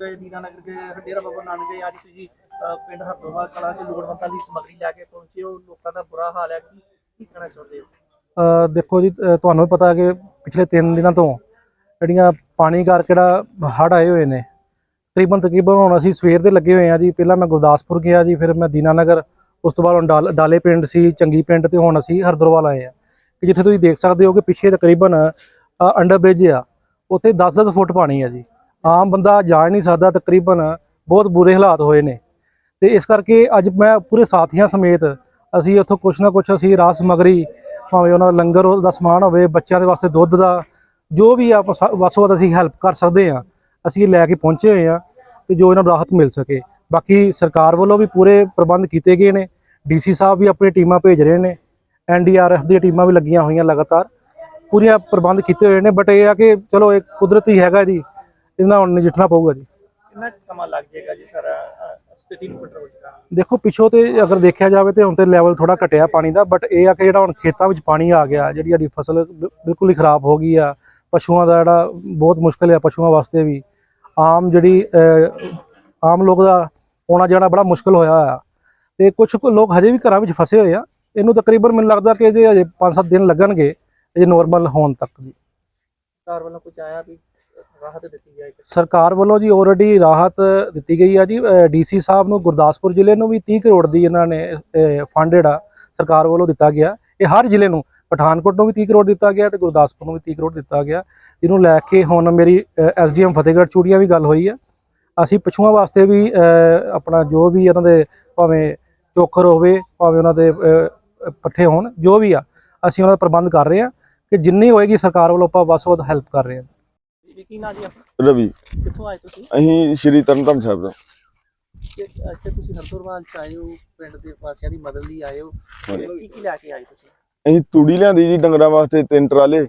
ਤੇ ਦੀਨਾ ਨਗਰ ਡੇਰਾ ਬਾਬਾ ਨਾਨਕ ਦੇ ਅੱਜ ਤੁਸੀਂ ਪਿੰਡ ਹਰਦੋਵਾਲ ਕਲਾਂ ਚ ਲੋੜਵੰਦਾਂ ਦੀ ਸਮੱਗਰੀ ਲੈ ਕੇ ਪਹੁੰਚੇ ਹੋ। ਲੋਕਾਂ ਦਾ ਬੁਰਾ ਹਾਲ ਹੈ। ਕੀ ਕੀ ਕਹਿਣਾ ਚਾਹੁੰਦੇ ਹੋ? ਦੇਖੋ ਜੀ ਤੁਹਾਨੂੰ ਵੀ ਪਤਾ ਕਿ ਪਿਛਲੇ 3 ਦਿਨਾਂ ਤੋਂ ਜਿਹੜੀਆਂ ਪਾਣੀ ਕਰਕੇ ਜਿਹੜਾ ਹੜ੍ਹ ਆਏ ਹੋਏ ਨੇ, ਤਕਰੀਬਨ ਤਕਰੀਬਨ ਹੁਣ ਅਸੀਂ ਸਵੇਰ ਦੇ ਲੱਗੇ ਹੋਏ ਆ ਜੀ। ਪਹਿਲਾਂ ਮੈਂ ਗੁਰਦਾਸਪੁਰ ਗਿਆ ਜੀ, ਫਿਰ ਮੈਂ ਦੀਨਾਨਗਰ, ਉਸ ਤੋਂ ਬਾਅਦ ਹੁਣ ਡਾਲ- ਡਾਲੇ ਪਿੰਡ ਸੀ, ਚੰਗੀ ਪਿੰਡ ਤੇ ਹੁਣ ਅਸੀਂ ਹਰਦਰਵਾਲ ਆਏ ਆ ਕਿ ਜਿੱਥੇ ਤੁਸੀਂ ਦੇਖ ਸਕਦੇ ਹੋ ਕਿ ਪਿੱਛੇ ਤਕਰੀਬਨ ਅੰਡਰ ਬ੍ਰਿਜ ਆ, ਉੱਥੇ 10-10 ਫੁੱਟ ਪਾਣੀ ਆ ਜੀ। ਆਮ ਬੰਦਾ ਜਾ ਨਹੀਂ ਸਕਦਾ, ਤਕਰੀਬਨ ਬਹੁਤ ਬੁਰੇ ਹਾਲਾਤ ਹੋਏ ਨੇ। ਤੇ ਇਸ ਕਰਕੇ ਅੱਜ ਮੈਂ ਪੂਰੇ ਸਾਥੀਆਂ ਸਮੇਤ ਅਸੀਂ ਉੱਥੋਂ ਕੁਛ ਨਾ ਕੁਛ ਅਸੀਂ ਰਾਸ ਸਮਗਰੀ, ਭਾਵੇਂ ਉਹਨਾਂ ਦਾ ਲੰਗਰ ਦਾ ਸਮਾਨ ਹੋਵੇ, ਬੱਚਿਆਂ ਦੇ ਵਾਸਤੇ ਦੁੱਧ ਦਾ, ਜੋ ਵੀ ਆ ਵਸੋਂ ਅਸੀਂ ਹੈਲਪ ਕਰ ਸਕਦੇ ਆ ਅਸੀਂ ਇਹ ਲੈ ਕੇ ਪਹੁੰਚੇ ਹੋਏ ਆ ਤੇ ਜੋ ਇਹਨਾਂ ਨੂੰ ਰਾਹਤ ਮਿਲ ਸਕੇ। ਬਾਕੀ ਸਰਕਾਰ ਵੱਲੋਂ ਵੀ ਪੂਰੇ ਪ੍ਰਬੰਧ ਕੀਤੇ ਗਏ ਨੇ। ਡੀਸੀ ਸਾਹਿਬ ਵੀ ਆਪਣੀ ਟੀਮਾਂ ਭੇਜ ਰਹੇ ਨੇ। ਐਨਡੀਆਰਐਫ ਦੀਆਂ ਟੀਮਾਂ ਵੀ ਲੱਗੀਆਂ ਹੋਈਆਂ ਲਗਾਤਾਰ। ਪੂਰੀਆਂ ਪ੍ਰਬੰਧ ਕੀਤੇ ਹੋਏ ਨੇ, ਬਟ ਇਹ ਆ ਕਿ ਚਲੋ, ਇਹ ਕੁਦਰਤੀ ਹੈਗਾ ਜੀ ਇਹਦੇ ਨਾਲ ਹੁਣ ਨਜਿੱਠਣਾ ਪਊਗਾ ਜੀ। ਕਿੰਨਾ ਸਮਾਂ ਲੱਗ ਜਾਏਗਾ ਜੀ ਸਾਰਾ ਸਥਿਤੀ ਨੂੰ ਕੰਟਰੋਲ ਕਰਨ ਦੇਖੋ ਪਿੱਛੋਂ ਤੇ ਅਗਰ ਦੇਖਿਆ ਜਾਵੇ ਤੇ ਹੁਣ ਤੇ ਲੈਵਲ ਥੋੜਾ ਘਟਿਆ ਪਾਣੀ ਦਾ ਬਟ ਇਹ ਆ ਕਿ ਜਿਹੜਾ ਹੁਣ ਖੇਤਾਂ ਵਿੱਚ ਪਾਣੀ ਆ ਗਿਆ ਜਿਹੜੀ ਸਾਡੀ ਫਸਲ ਬਿਲਕੁਲ ਹੀ ਖਰਾਬ ਹੋ ਗਈ ਆ। ਪਸ਼ੂਆਂ ਦਾ ਜਿਹੜਾ ਬਹੁਤ ਮੁਸ਼ਕਲ ਹੈ ਪਸ਼ੂਆਂ ਵਾਸਤੇ ਵੀ। ਆਮ ਜਿਹੜੀ ਆਮ ਲੋਕ ਦਾ ਆਉਣਾ ਜਾਣਾ ਬੜਾ ਮੁਸ਼ਕਲ ਹੋਇਆ ਆ ਤੇ ਕੁਝ ਲੋਕ ਹਜੇ ਵੀ ਘਰਾਂ ਵਿੱਚ ਫਸੇ ਹੋਏ ਆ। ਇਹਨੂੰ ਤਕਰੀਬਨ ਮੈਨੂੰ ਲੱਗਦਾ ਕਿ ਜੇ ਹਜੇ 5-7 ਦਿਨ ਲੱਗਣਗੇ ਇਹ ਨੋਰਮਲ ਹੋਣ ਤੱਕ ਜੀ ਸਰਕਾਰ ਵੱਲੋਂ ਕੁਝ ਆਇਆ ਵੀ ਰਾਹਤ ਦਿੱਤੀ ਜਾਏ ਸਰਕਾਰ ਵੱਲੋਂ ਜੀ ਆਲਰੇਡੀ ਰਾਹਤ ਦਿੱਤੀ ਗਈ ਆ ਜੀ। ਡੀਸੀ ਸਾਹਿਬ ਨੂੰ ਗੁਰਦਾਸਪੁਰ ਜ਼ਿਲ੍ਹੇ ਨੂੰ ਵੀ 30 ਕਰੋੜ ਦੀ ਇਹਨਾਂ ਨੇ ਫੰਡ ਜਿਹੜਾ ਸਰਕਾਰ ਵੱਲੋਂ ਦਿੱਤਾ ਗਿਆ। ਇਹ ਹਰ ਜ਼ਿਲ੍ਹੇ ਨੂੰ, ਪਠਾਨਕੋਟ ਨੂੰ ਵੀ 30 ਕਰੋੜ ਦਿੱਤਾ ਗਿਆ ਤੇ ਗੁਰਦਾਸਪੁਰ ਨੂੰ ਵੀ 30 ਕਰੋੜ ਦਿੱਤਾ ਗਿਆ। ਜਿਹਨੂੰ ਲੈ ਕੇ ਹੁਣ ਮੇਰੀ ਐਸਡੀਐਮ ਫਤਿਹਗੜ੍ਹ ਚੂੜੀਆਂ ਵੀ ਗੱਲ ਹੋਈ ਆ। ਅਸੀਂ ਪਛੂਆਂ ਵਾਸਤੇ ਵੀ ਆਪਣਾ ਜੋ ਵੀ ਇਹਨਾਂ ਦੇ ਭਾਵੇਂ ਚੋਖਰ ਹੋਵੇ, ਭਾਵੇਂ ਉਹਨਾਂ ਦੇ ਪੱਠੇ ਹੋਣ, ਜੋ ਵੀ ਆ, ਅਸੀਂ ਉਹਨਾਂ ਦਾ ਪ੍ਰਬੰਧ ਕਰ ਰਹੇ ਆ ਕਿ ਜਿੰਨੀ ਹੋਏਗੀ ਸਰਕਾਰ ਵੱਲੋਂ ਆਪਾਂ ਵੱਧ ਵੱਧ ਹੈਲਪ ਕਰ ਰਹੇ ਹਾਂ ਜੀ ਕੀ ਨਾਂ ਜੀ ਆਪਣਾ? ਰਵੀ। ਕਿੱਥੋਂ ਆਏ ਤੁਸੀਂ? ਅਸੀਂ ਸ਼੍ਰੀ ਤਰਨਤਾਰਨ ਸਾਹਿਬ ਤੋਂ। ਕਿ ਇੱਥੇ ਤੁਸੀਂ ਹਰਦੁਰਵਾਲ ਚ ਆਏ ਹੋ ਪਿੰਡ ਦੇ ਵਾਸੀਆਂ ਦੀ ਮਦਦ ਲਈ ਆਏ ਹੋ। ਤੇ ਕੀ ਕੀ ਲੈ ਕੇ ਆਏ ਤੁਸੀਂ? ਅਸੀਂ ਤੂੜੀ ਲਿਆਂਦੀ ਜੀ ਡੰਗਰਾਂ ਵਾਸਤੇ ਤਿੰਨ ਟਰਾਲੇ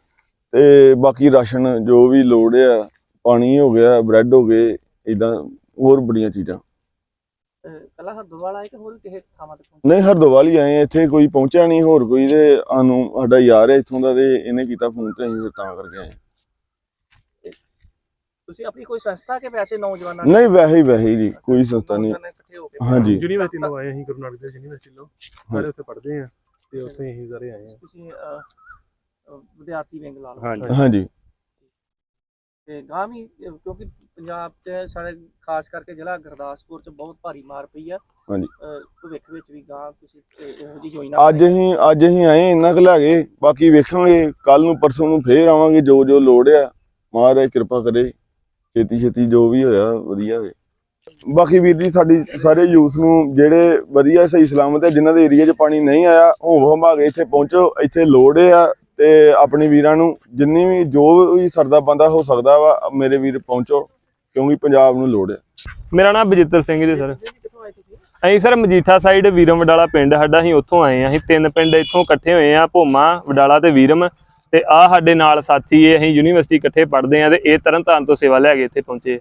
ਤੇ ਬਾਕੀ ਰਾਸ਼ਨ ਜੋ ਵੀ ਲੋੜ ਆ ਪਾਣੀ ਹੋ ਗਿਆ ਬ੍ਰੈਡ ਹੋ ਗਏ ਇਦਾਂ ਹੋਰ ਬੜੀਆਂ ਚੀਜ਼ਾਂ। ਅਹ, ਕੱਲਾ ਹਰਦੁਰਵਾਲ ਆਏ ਕਿ ਹੋਰ ਵੀ ਕਿਸੇ ਥਾਵਾਂ ਤੇ ਪਹੁੰਚੇ? ਨਹੀਂ ਹਰਦੋਵਾਲ ਹੀ ਆਏ ਆ, ਇੱਥੇ ਕੋਈ ਪਹੁੰਚਿਆ ਨਹੀਂ ਹੋਰ ਕੋਈ ਤੇ ਸਾਨੂੰ ਸਾਡਾ ਯਾਰ ਹੈ ਇੱਥੋਂ ਦਾ ਤੇ ਇਹਨੇ ਕੀਤਾ ਫੋਨ ਤੇ ਅਸੀਂ ਫਿਰ ਤਾਂ ਕਰਕੇ ਆਏ ਤੁਸੀਂ ਆਪਣੀ ਕੋਈ ਸੰਸਥਾ ਕੇ ਵੈਸੇ ਨੌਜਵਾਨਾਂ ਨਹੀਂ ਵੈਸੇ ਹੀ ਵੈਸੇ ਹੀ ਜੀ ਕੋਈ ਸੰਸਥਾ ਨਹੀਂ। ਨੌਜਵਾਨਾਂ ਇਕੱਠੇ ਹੋ ਕੇ ਹਾਂਜੀ। ਯੂਨੀਵਰਸਿਟੀ ਤੋਂ ਆਏ ਅਸੀਂ ਗੁਰੂ ਨਾਨਕ ਦੇਵ ਯੂਨੀਵਰਸਿਟੀ ਤੋਂ ਸਾਰੇ ਉੱਥੇ ਪੜ੍ਹਦੇ ਆ ਤੇ ਉੱਥੇ ਅਸੀਂ ਸਾਰੇ ਆਏ ਆ। ਤੁਸੀਂ ਅਹ, ਅਹ, ਵਿਦਿਆਰਥੀ ਵਿੰਗ ਲਾ ਲਓ। ਹਾਂਜੀ। ਹਾਂਜੀ। ਤੇ ਗਾਂ ਵੀ ਅਹ, ਕਿਉਂਕਿ ਪੰਜਾਬ ਤੇ ਸਾਡੇ ਖਾਸ ਕਰਕੇ ਜ਼ਿਲ੍ਹਾ ਗੁਰਦਾਸਪੁਰ ਚ ਬਹੁਤ ਭਾਰੀ ਮਾਰ ਪਈ ਆ। ਹਾਂਜੀ। ਅਹ, ਭਵਿੱਖ ਵਿੱਚ ਵੀ ਗਾਂ ਤੁਸੀਂ ਇਹ- ਇਹੋ ਜਿਹੀ ਯੋਜਨਾ ਅੱਜ ਅਸੀਂ ਅੱਜ ਅਸੀਂ ਆਏ ਇੰਨਾ ਕੁ ਲੈ ਗਏ ਬਾਕੀ ਵੇਖਾਂਗੇ ਕੱਲ ਨੂੰ ਪਰਸੋਂ ਨੂੰ ਫੇਰ ਆਵਾਂਗੇ ਜੋ ਜੋ ਲੋੜ ਆ। ਮਹਾਰਾਜ ਕਿਰਪਾ ਕਰੇ। ਛੇਤੀ ਛੇਤੀ ਜੋ ਵੀ ਹੋਇਆ, ਵਧੀਆ ਹੋਏ ਬਾਕੀ ਵੀਰ ਜੀ, ਸਾਡੀ ਸਾਰੇ ਯੂਥ ਨੂੰ ਜਿਹੜੇ ਵਧੀਆ ਸਹੀ ਸਲਾਮਤ ਹੈ ਜਿਨ੍ਹਾਂ ਦੇ ਏਰੀਆ 'ਚ ਪਾਣੀ ਨਹੀਂ ਆਇਆ ਹੋਂ ਹੰਭਾ ਇੱਥੇ ਪਹੁੰਚੋ, ਇੱਥੇ ਲੋੜ ਆ ਤੇ ਆਪਣੇ ਵੀਰਾਂ ਨੂੰ ਜਿੰਨੀ ਵੀ ਜੋ ਵੀ ਸਰਦਾ ਬੰਦਾ ਹੋ ਸਕਦਾ ਵਾ, ਮੇਰੇ ਵੀਰ ਪਹੁੰਚੋ, ਕਿਉਂਕਿ ਪੰਜਾਬ ਨੂੰ ਲੋੜ ਹੈ ਮੇਰਾ ਨਾਮ ਬਜਿੱਤਰ ਸਿੰਘ ਜੀ, ਸਰ। ਅਸੀਂ ਸਰ ਮਜੀਠਾ ਸਾਈਡ ਵੀਰਮ ਵਡਾਲਾ ਪਿੰਡ, ਸਾਡਾ ਅਸੀਂ ਉੱਥੋਂ ਆਏ ਹਾਂ ਅਸੀਂ ਤਿੰਨ ਪਿੰਡ ਇੱਥੋਂ ਇਕੱਠੇ ਹੋਏ ਆ, ਭੋਮਾ, ਵਡਾਲਾ ਤੇ ਵੀਰਮ। ਤੇ ਆ ਸਾਡੇ ਨਾਲ ਸਾਥੀ ਇਹ ਅਸੀਂ ਯੂਨੀਵਰਸਿਟੀ ਇਕੱਠੇ ਪੜ੍ਹਦੇ ਆ ਤੇ ਇਹ ਤਰਨਤਾਰਨ ਤੋਂ ਸੇਵਾ ਲੈ ਕੇ ਇੱਥੇ ਪਹੁੰਚੇ।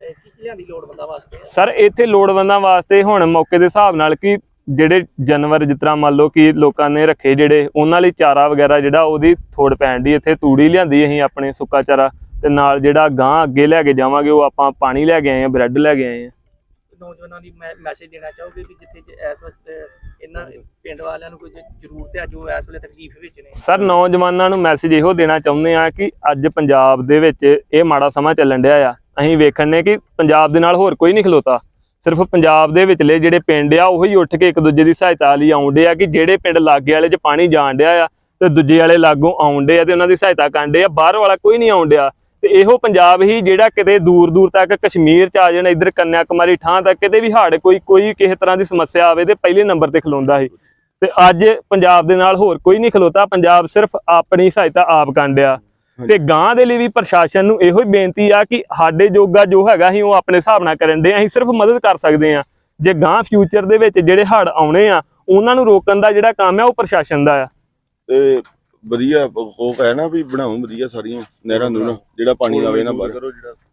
ਕੀ ਕੀ ਸਰ ਇੱਥੇ ਲੋੜਵੰਦਾਂ ਵਾਸਤੇ ਹੁਣ ਮੌਕੇ ਦੇ ਹਿਸਾਬ ਨਾਲ ਕਿ ਜਿਹੜੇ ਜਾਨਵਰ ਜਿਸ ਤਰ੍ਹਾਂ ਮੰਨ ਲਓ ਕਿ ਲੋਕਾਂ ਨੇ ਰੱਖੇ ਜਿਹੜੇ ਉਹਨਾਂ ਲਈ ਚਾਰਾ ਵਗੈਰਾ ਜਿਹੜਾ ਉਹਦੀ ਥੋੜ ਪੈਣ ਦੀ ਇੱਥੇ ਤੂੜੀ ਲਿਆਂਦੀ ਅਸੀਂ ਆਪਣੇ ਸੁੱਕਾ ਚਾਰਾ ਤੇ ਨਾਲ ਜਿਹੜਾ ਗਾਂ ਅੱਗੇ ਲੈ ਕੇ ਜਾਵਾਂਗੇ ਉਹ ਆਪਾਂ ਪਾਣੀ ਲੈ ਕੇ ਆਏ ਆ ਬ੍ਰੈਡ ਲੈ ਕੇ ਆਏ ਆ ਨੌਜਵਾਨਾਂ ਦੀ ਮੈਸੇਜ ਦੇਣਾ ਚਾਹੋਗੇ ਵੀ ਜਿੱਥੇ ਇਸ ਵਕਤ ਇਹਨਾਂ ਪਿੰਡ ਵਾਲਿਆਂ ਨੂੰ ਕੋਈ ਜ- ਜ਼ਰੂਰਤ ਹੈ? ਜੋ ਇਸ ਵੇਲੇ ਤਕਲੀਫ ਵਿੱਚ ਨੇ। ਸਰ ਨੌਜਵਾਨਾਂ ਨੂੰ ਮੈਸੇਜ ਇਹੋ ਦੇਣਾ ਚਾਹੁੰਦੇ ਆ ਕਿ ਅੱਜ ਪੰਜਾਬ ਦੇ ਵਿੱਚ ਇਹ ਮਾੜਾ ਸਮਾਂ ਚੱਲਣ ਡਿਆ ਆ। ਅਸੀਂ ਵੇਖਣ ਨੇ ਕਿ ਪੰਜਾਬ ਦੇ ਨਾਲ ਹੋਰ ਕੋਈ ਨਹੀਂ ਖਲੋਤਾ। ਸਿਰਫ ਪੰਜਾਬ ਦੇ ਵਿਚਲੇ ਜਿਹੜੇ ਪਿੰਡ ਆ ਉਹੀ ਉੱਠ ਕੇ ਇੱਕ ਦੂਜੇ ਦੀ ਸਹਾਇਤਾ ਲਈ ਆਉਂਦੇ ਆ ਕਿ ਜਿਹੜੇ ਪਿੰਡ ਲਾਗੇ ਵਾਲੇ 'ਚ ਪਾਣੀ ਜਾਣ ਡਿਆ ਆ ਤੇ ਦੂਜੇ ਵਾਲੇ ਲਾਗੋਂ ਆਉਂਦੇ ਆ ਤੇ ਉਹਨਾਂ ਦੀ ਸਹਾਇਤਾ ਕਰਦੇ ਆ। ਬਾਹਰ ਵਾਲਾ ਕੋਈ ਨਹੀਂ ਆਉਣ ਡਿਆ। ਤੇ ਇਹੋ ਪੰਜਾਬ ਹੀ ਜਿਹੜਾ ਕਿਤੇ ਦੂਰ ਦੂਰ ਤੱਕ ਕਸ਼ਮੀਰ ਚ ਆ ਜਾਣ ਇੱਧਰ ਕੰਨਿਆ ਕੁਮਾਰੀ ਠਾਂ ਤੱਕ ਕਿਤੇ ਵੀ ਹੜ ਕੋਈ ਕੋਈ ਕਿਸੇ ਤਰ੍ਹਾਂ ਦੀ ਸਮੱਸਿਆ ਆਵੇ ਤੇ ਪਹਿਲੇ ਨੰਬਰ ਤੇ ਖਲੋਂਦਾ ਸੀ। ਤੇ ਅੱਜ ਪੰਜਾਬ ਦੇ ਨਾਲ ਹੋਰ ਕੋਈ ਨਹੀਂ ਖਲੋਤਾ ਪੰਜਾਬ ਸਿਰਫ ਆਪਣੀ ਸਹਾਇਤਾ ਆਪ ਕਾਂਡਿਆ ਤੇ ਗਾਂ ਦੇ ਲਈ ਵੀ ਪ੍ਰਸ਼ਾਸਨ ਨੂੰ ਇਹੋ ਹੀ ਬੇਨਤੀ ਆ ਕਿ ਸਾਡੇ ਜੋਗਾ ਜੋ ਹੈਗਾ ਅਸੀਂ ਉਹ ਆਪਣੇ ਹਿਸਾਬ ਨਾਲ ਕਰਨ ਦੇ ਅਸੀਂ ਸਿਰਫ ਮਦਦ ਕਰ ਸਕਦੇ ਆ। ਜੇ ਗਾਂ ਫਿਊਚਰ ਦੇ ਵਿੱਚ ਜਿਹੜੇ ਹੜ ਆਉਣੇ ਆ ਉਹਨਾਂ ਨੂੰ ਰੋਕਣ ਦਾ ਜਿਹੜਾ ਕੰਮ ਆ ਉਹ ਪ੍ਰਸ਼ਾਸਨ ਦਾ ਆ। ਤੇ ਵਧੀਆ ਉਹ ਹੈ ਨਾ ਵੀ ਬਣਾਉ ਵਧੀਆ ਸਾਰੀਆਂ ਨਹਿਰਾਂ ਨੂੰ ਜਿਹੜਾ ਪਾਣੀ ਆਵੇ ਨਾ ਬਾਹਰ।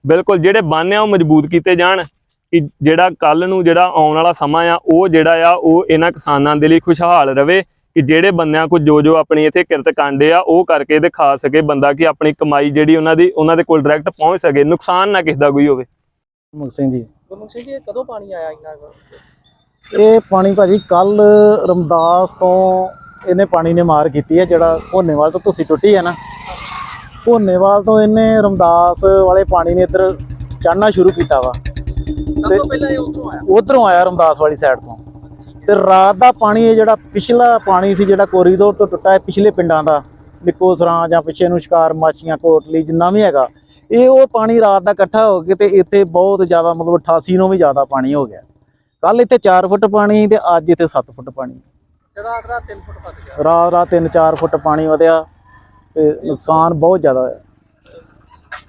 ਬਿਲਕੁਲ ਜਿਹੜੇ ਬੰਨ ਆ ਉਹ ਮਜ਼ਬੂਤ ਕੀਤੇ ਜਾਣ ਕਿ ਜਿਹੜਾ ਕੱਲ ਨੂੰ ਜਿਹੜਾ ਆਉਣ ਵਾਲਾ ਸਮਾਂ ਆ ਉਹ ਜਿਹੜਾ ਆ ਉਹ ਇਹਨਾਂ ਕਿਸਾਨਾਂ ਦੇ ਲਈ ਖੁਸ਼ਹਾਲ ਰਵੇ ਕਿ ਜਿਹੜੇ ਬੰਦਿਆਂ ਕੋ ਜੋ ਜੋ ਆਪਣੀ ਇੱਥੇ ਕਿਰਤ ਕਾਂਡੇ ਆ ਉਹ ਕਰਕੇ ਤੇ ਖਾ ਸਕੇ ਬੰਦਾ ਕਿ ਆਪਣੀ ਕਮਾਈ ਜਿਹੜੀ ਉਹਨਾਂ ਦੀ ਉਹਨਾਂ ਦੇ ਕੋਲ ਡਾਇਰੈਕਟ ਪਹੁੰਚ ਸਕੇ ਨੁਕਸਾਨ ਨਾ ਕਿਸੇ ਦਾ ਕੋਈ ਹੋਵੇ। ਮੁਖ ਸਿੰਘ ਜੀ। ਗੁਰਮੁਖ ਸਿੰਘ ਜੀ ਕਦੋਂ ਪਾਣੀ ਆਇਆ ਇੰਨਾ? ਇਹ ਪਾਣੀ ਭਾਜੀ ਕੱਲ ਰਮਦਾਸ ਤੋਂ ਇਹਨੇ ਪਾਣੀ ਨੇ ਮਾਰ ਕੀਤੀ ਹੈ ਜਿਹੜਾ ਭੋਨੇਵਾਲ ਤੋਂ ਤੁਸੀਂ ਟੁੱਟੀ ਹੈ ਨਾ। ਭੋਨੇਵਾਲ ਤੋਂ ਇਹਨੇ ਰਮਦਾਸ ਵਾਲੇ ਪਾਣੀ ਨੇ ਇੱਧਰ ਚੜਨਾ ਸ਼ੁਰੂ ਕੀਤਾ ਵਾ। ਤੋਂ ਪਹਿਲਾਂ ਇਹ ਉਧਰੋਂ ਆਇਆ? ਉਧਰੋਂ ਆਇਆ ਰਮਦਾਸ ਵਾਲੀ ਸਾਈਡ ਤੋਂ। ਤੇ ਰਾਤ ਦਾ ਪਾਣੀ ਇਹ ਜਿਹੜਾ ਪਿਛਲਾ ਪਾਣੀ ਸੀ ਜਿਹੜਾ ਕੋਰੀਡੋਰ ਤੋਂ ਟੁੱਟਾ ਹੈ ਪਿਛਲੇ ਪਿੰਡਾਂ ਦਾ ਨਿੱਕੋ ਸਰਾਂ ਜਾਂ ਪਿੱਛੇ ਨੂੰ ਸ਼ਿਕਾਰ ਮਾਛੀਆਂ ਕੋਟਲੀ ਜਿੰਨਾ ਵੀ ਹੈਗਾ ਇਹ ਉਹ ਪਾਣੀ ਰਾਤ ਦਾ ਇਕੱਠਾ ਹੋ ਕੇ ਤੇ ਇੱਥੇ ਬਹੁਤ ਜ਼ਿਆਦਾ ਮਤਲਬ 88 ਨੂੰ ਵੀ ਜ਼ਿਆਦਾ ਪਾਣੀ ਹੋ ਗਿਆ। ਕੱਲ ਇੱਥੇ 4 ਫੁੱਟ ਪਾਣੀ ਤੇ ਅੱਜ ਇੱਥੇ 7 ਫੁੱਟ ਪਾਣੀ। ਤੇ ਰਾਤ ਰਾਤ 3 ਫੁੱਟ ਵੱਧ ਗਿਆ। ਰਾਤ ਰਾਤ 3-4 ਫੁੱਟ ਪਾਣੀ ਵਧਿਆ ਤੇ ਨੁਕਸਾਨ ਬਹੁਤ ਜ਼ਿਆਦਾ ਹੋਇਆ।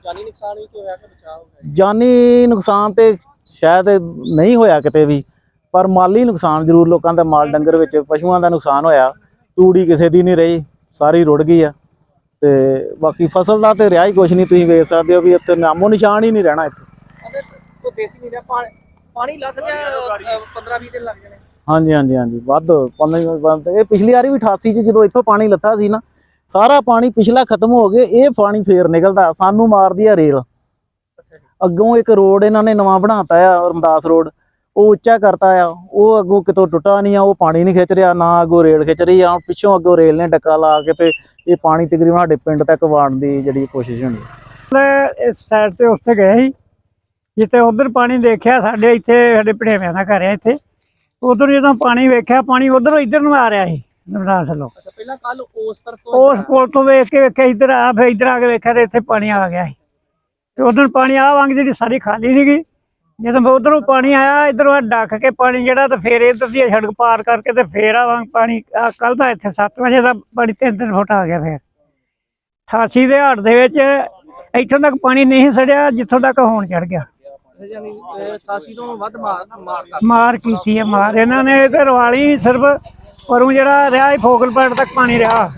ਜਾਨੀ ਨੁਕਸਾਨ ਵੀ ਕੋਈ ਹੋਇਆ ਕਿ ਬਚਾਅ ਹੋ ਗਿਆ? ਜਾਨੀ ਨੁਕਸਾਨ ਤੇ ਸ਼ਾਇਦ ਨਹੀਂ ਹੋਇਆ ਕਿਤੇ ਵੀ ਪਰ ਮਾਲੀ ਨੁਕਸਾਨ ਜ਼ਰੂਰ ਲੋਕਾਂ ਦਾ ਮਾਲ ਡੰਗਰ ਵਿੱਚ ਪਸ਼ੂਆਂ ਦਾ ਨੁਕਸਾਨ ਹੋਇਆ। ਤੂੜੀ ਕਿਸੇ ਦੀ ਨਹੀਂ ਰਹੀ ਸਾਰੀ ਰੁੜ ਗਈ ਆ। ਤੇ ਬਾਕੀ ਫਸਲ ਦਾ ਤੇ ਰਿਹਾ ਹੀ ਕੁਛ ਨਹੀਂ ਤੁਸੀਂ ਵੇਖ ਸਕਦੇ ਹੋ ਵੀ ਇੱਥੇ ਨਾਮੋ ਨਿਸ਼ਾਨ ਹੀ ਨਹੀਂ ਰਹਿਣਾ ਇੱਥੇ। ਦੇਸੀ ਨਹੀਂ ਰਿਹਾ ਪਾਣੀ ਪਾਣੀ ਲੱਥ ਗਿਆ 15 20 ਦਿਨ ਲੱਗ ਜਾਣੇ। ਹਾਂਜੀ ਹਾਂਜੀ ਹਾਂਜੀ। ਵੱਧ ਪੰਜ ਵੱਧ ਇਹ ਪਿਛਲੀ ਵਾਰੀ ਵੀ 88 ਚ ਜਦੋਂ ਇੱਥੋਂ ਪਾਣੀ ਲੱਥਾ ਸੀ ਨਾ, ਸਾਰਾ ਪਾਣੀ ਪਿਛਲਾ ਖਤਮ ਹੋ ਗਿਆ, ਇਹ ਪਾਣੀ ਫੇਰ ਨਿਕਲਦਾ, ਸਾਨੂੰ ਮਾਰਦੀ ਆ ਰੇਲ। ਅੱਗੋਂ ਇੱਕ ਰੋਡ ਇਹਨਾਂ ਨੇ ਨਵਾਂ ਬਣਾਤਾ ਆ, ਰਮਦਾਸ ਰੋਡ, ਉਹ ਉੱਚਾ ਕਰਤਾ ਆ, ਉਹ ਅੱਗੋਂ ਕਿਤੋਂ ਟੁੱਟਾ ਨਹੀਂ ਆ, ਉਹ ਪਾਣੀ ਨਹੀਂ ਖਿੱਚ ਰਿਹਾ, ਨਾ ਅੱਗੋਂ ਰੇਲ ਖਿੱਚ ਰਹੀ ਆ, ਪਿੱਛੋਂ ਅੱਗੋਂ ਰੇਲ ਨੇ ਡੱਕਾ ਲਾ ਕੇ ਤੇ ਇਹ ਪਾਣੀ ਤਕਰੀਬਨ ਸਾਡੇ ਪਿੰਡ ਤੱਕ ਵਾੜਨ ਦੀ ਜਿਹੜੀ ਕੋਸ਼ਿਸ਼ ਹੁੰਦੀ ਹੈ। ਇਸ ਸਾਈਡ ਤੇ ਉੱਥੇ ਗਏ ਸੀ, ਜਿੱਥੇ ਉਧਰ ਪਾਣੀ ਦੇਖਿਆ, ਸਾਡੇ ਇੱਥੇ, ਸਾਡੇ ਭੜੇਵਿਆਂ ਦਾ ਘਰ ਹੈ ਇੱਥੇ। ਉਧਰ ਜਦੋਂ ਪਾਣੀ ਵੇਖਿਆ ਪਾਣੀ ਉਧਰੋਂ ਇੱਧਰ ਨੂੰ ਆ ਰਿਹਾ ਸੀ ਨਵਰਾਸ ਲੋ ਅੱਛਾ ਪਹਿਲਾਂ ਕੱਲ ਉਸ ਤਰਫ ਤੋਂ ਉਸ ਪੁਲ ਤੋਂ ਵੇਖ ਕੇ ਵੇਖਿਆ ਇੱਧਰ ਆ ਫਿਰ ਇੱਧਰ ਆ ਕੇ ਵੇਖਿਆ ਤੇ ਇੱਥੇ ਪਾਣੀ ਆ ਗਿਆ ਸੀ। ਤੇ ਉਧਰ ਪਾਣੀ ਆ ਵਾਂਗ ਜਿਹੜੀ ਸਾਰੀ ਖਾਲੀ ਸੀਗੀ ਜਦੋਂ ਉਧਰੋਂ ਪਾਣੀ ਆਇਆ ਇਧਰੋਂ ਡੱਕ ਕੇ ਪਾਣੀ ਜਿਹੜਾ ਤੇ ਫੇਰ ਇੱਧਰ ਦੀ ਸੜਕ ਪਾਰ ਕਰਕੇ ਤੇ ਫੇਰ ਆ ਵਾਂਗ ਪਾਣੀ ਕੱਲ ਦਾ ਇੱਥੇ 7 ਵਜੇ ਦਾ ਪਾਣੀ 3-3 ਫੁੱਟ ਆ ਗਿਆ ਫੇਰ। 88 ਦੇ ਹਾੜ ਦੇ ਵਿੱਚ ਇੱਥੋਂ ਤੱਕ ਪਾਣੀ ਨਹੀਂ ਸੜਿਆ ਜਿੱਥੋਂ ਤੱਕ ਹੁਣ ਚੜ ਗਿਆ। ਯਾਨੀ 88 ਤੋਂ ਵੱਧ ਮਾਰ ਮਾਰ ਕਰ ਮਾਰ ਕੀਤੀ ਹੈ ਮਾਰ। ਇਹਨਾਂ ਨੇ ਤੇ ਰਵਾਲੀ ਸਿਰਫ ਪਰੋਂ ਜਿਹੜਾ ਰਿਹਾ ਇਹ ਫੋਕਲ ਪੁਆਇੰਟ ਤੱਕ ਪਾਣੀ ਰਿਹਾ।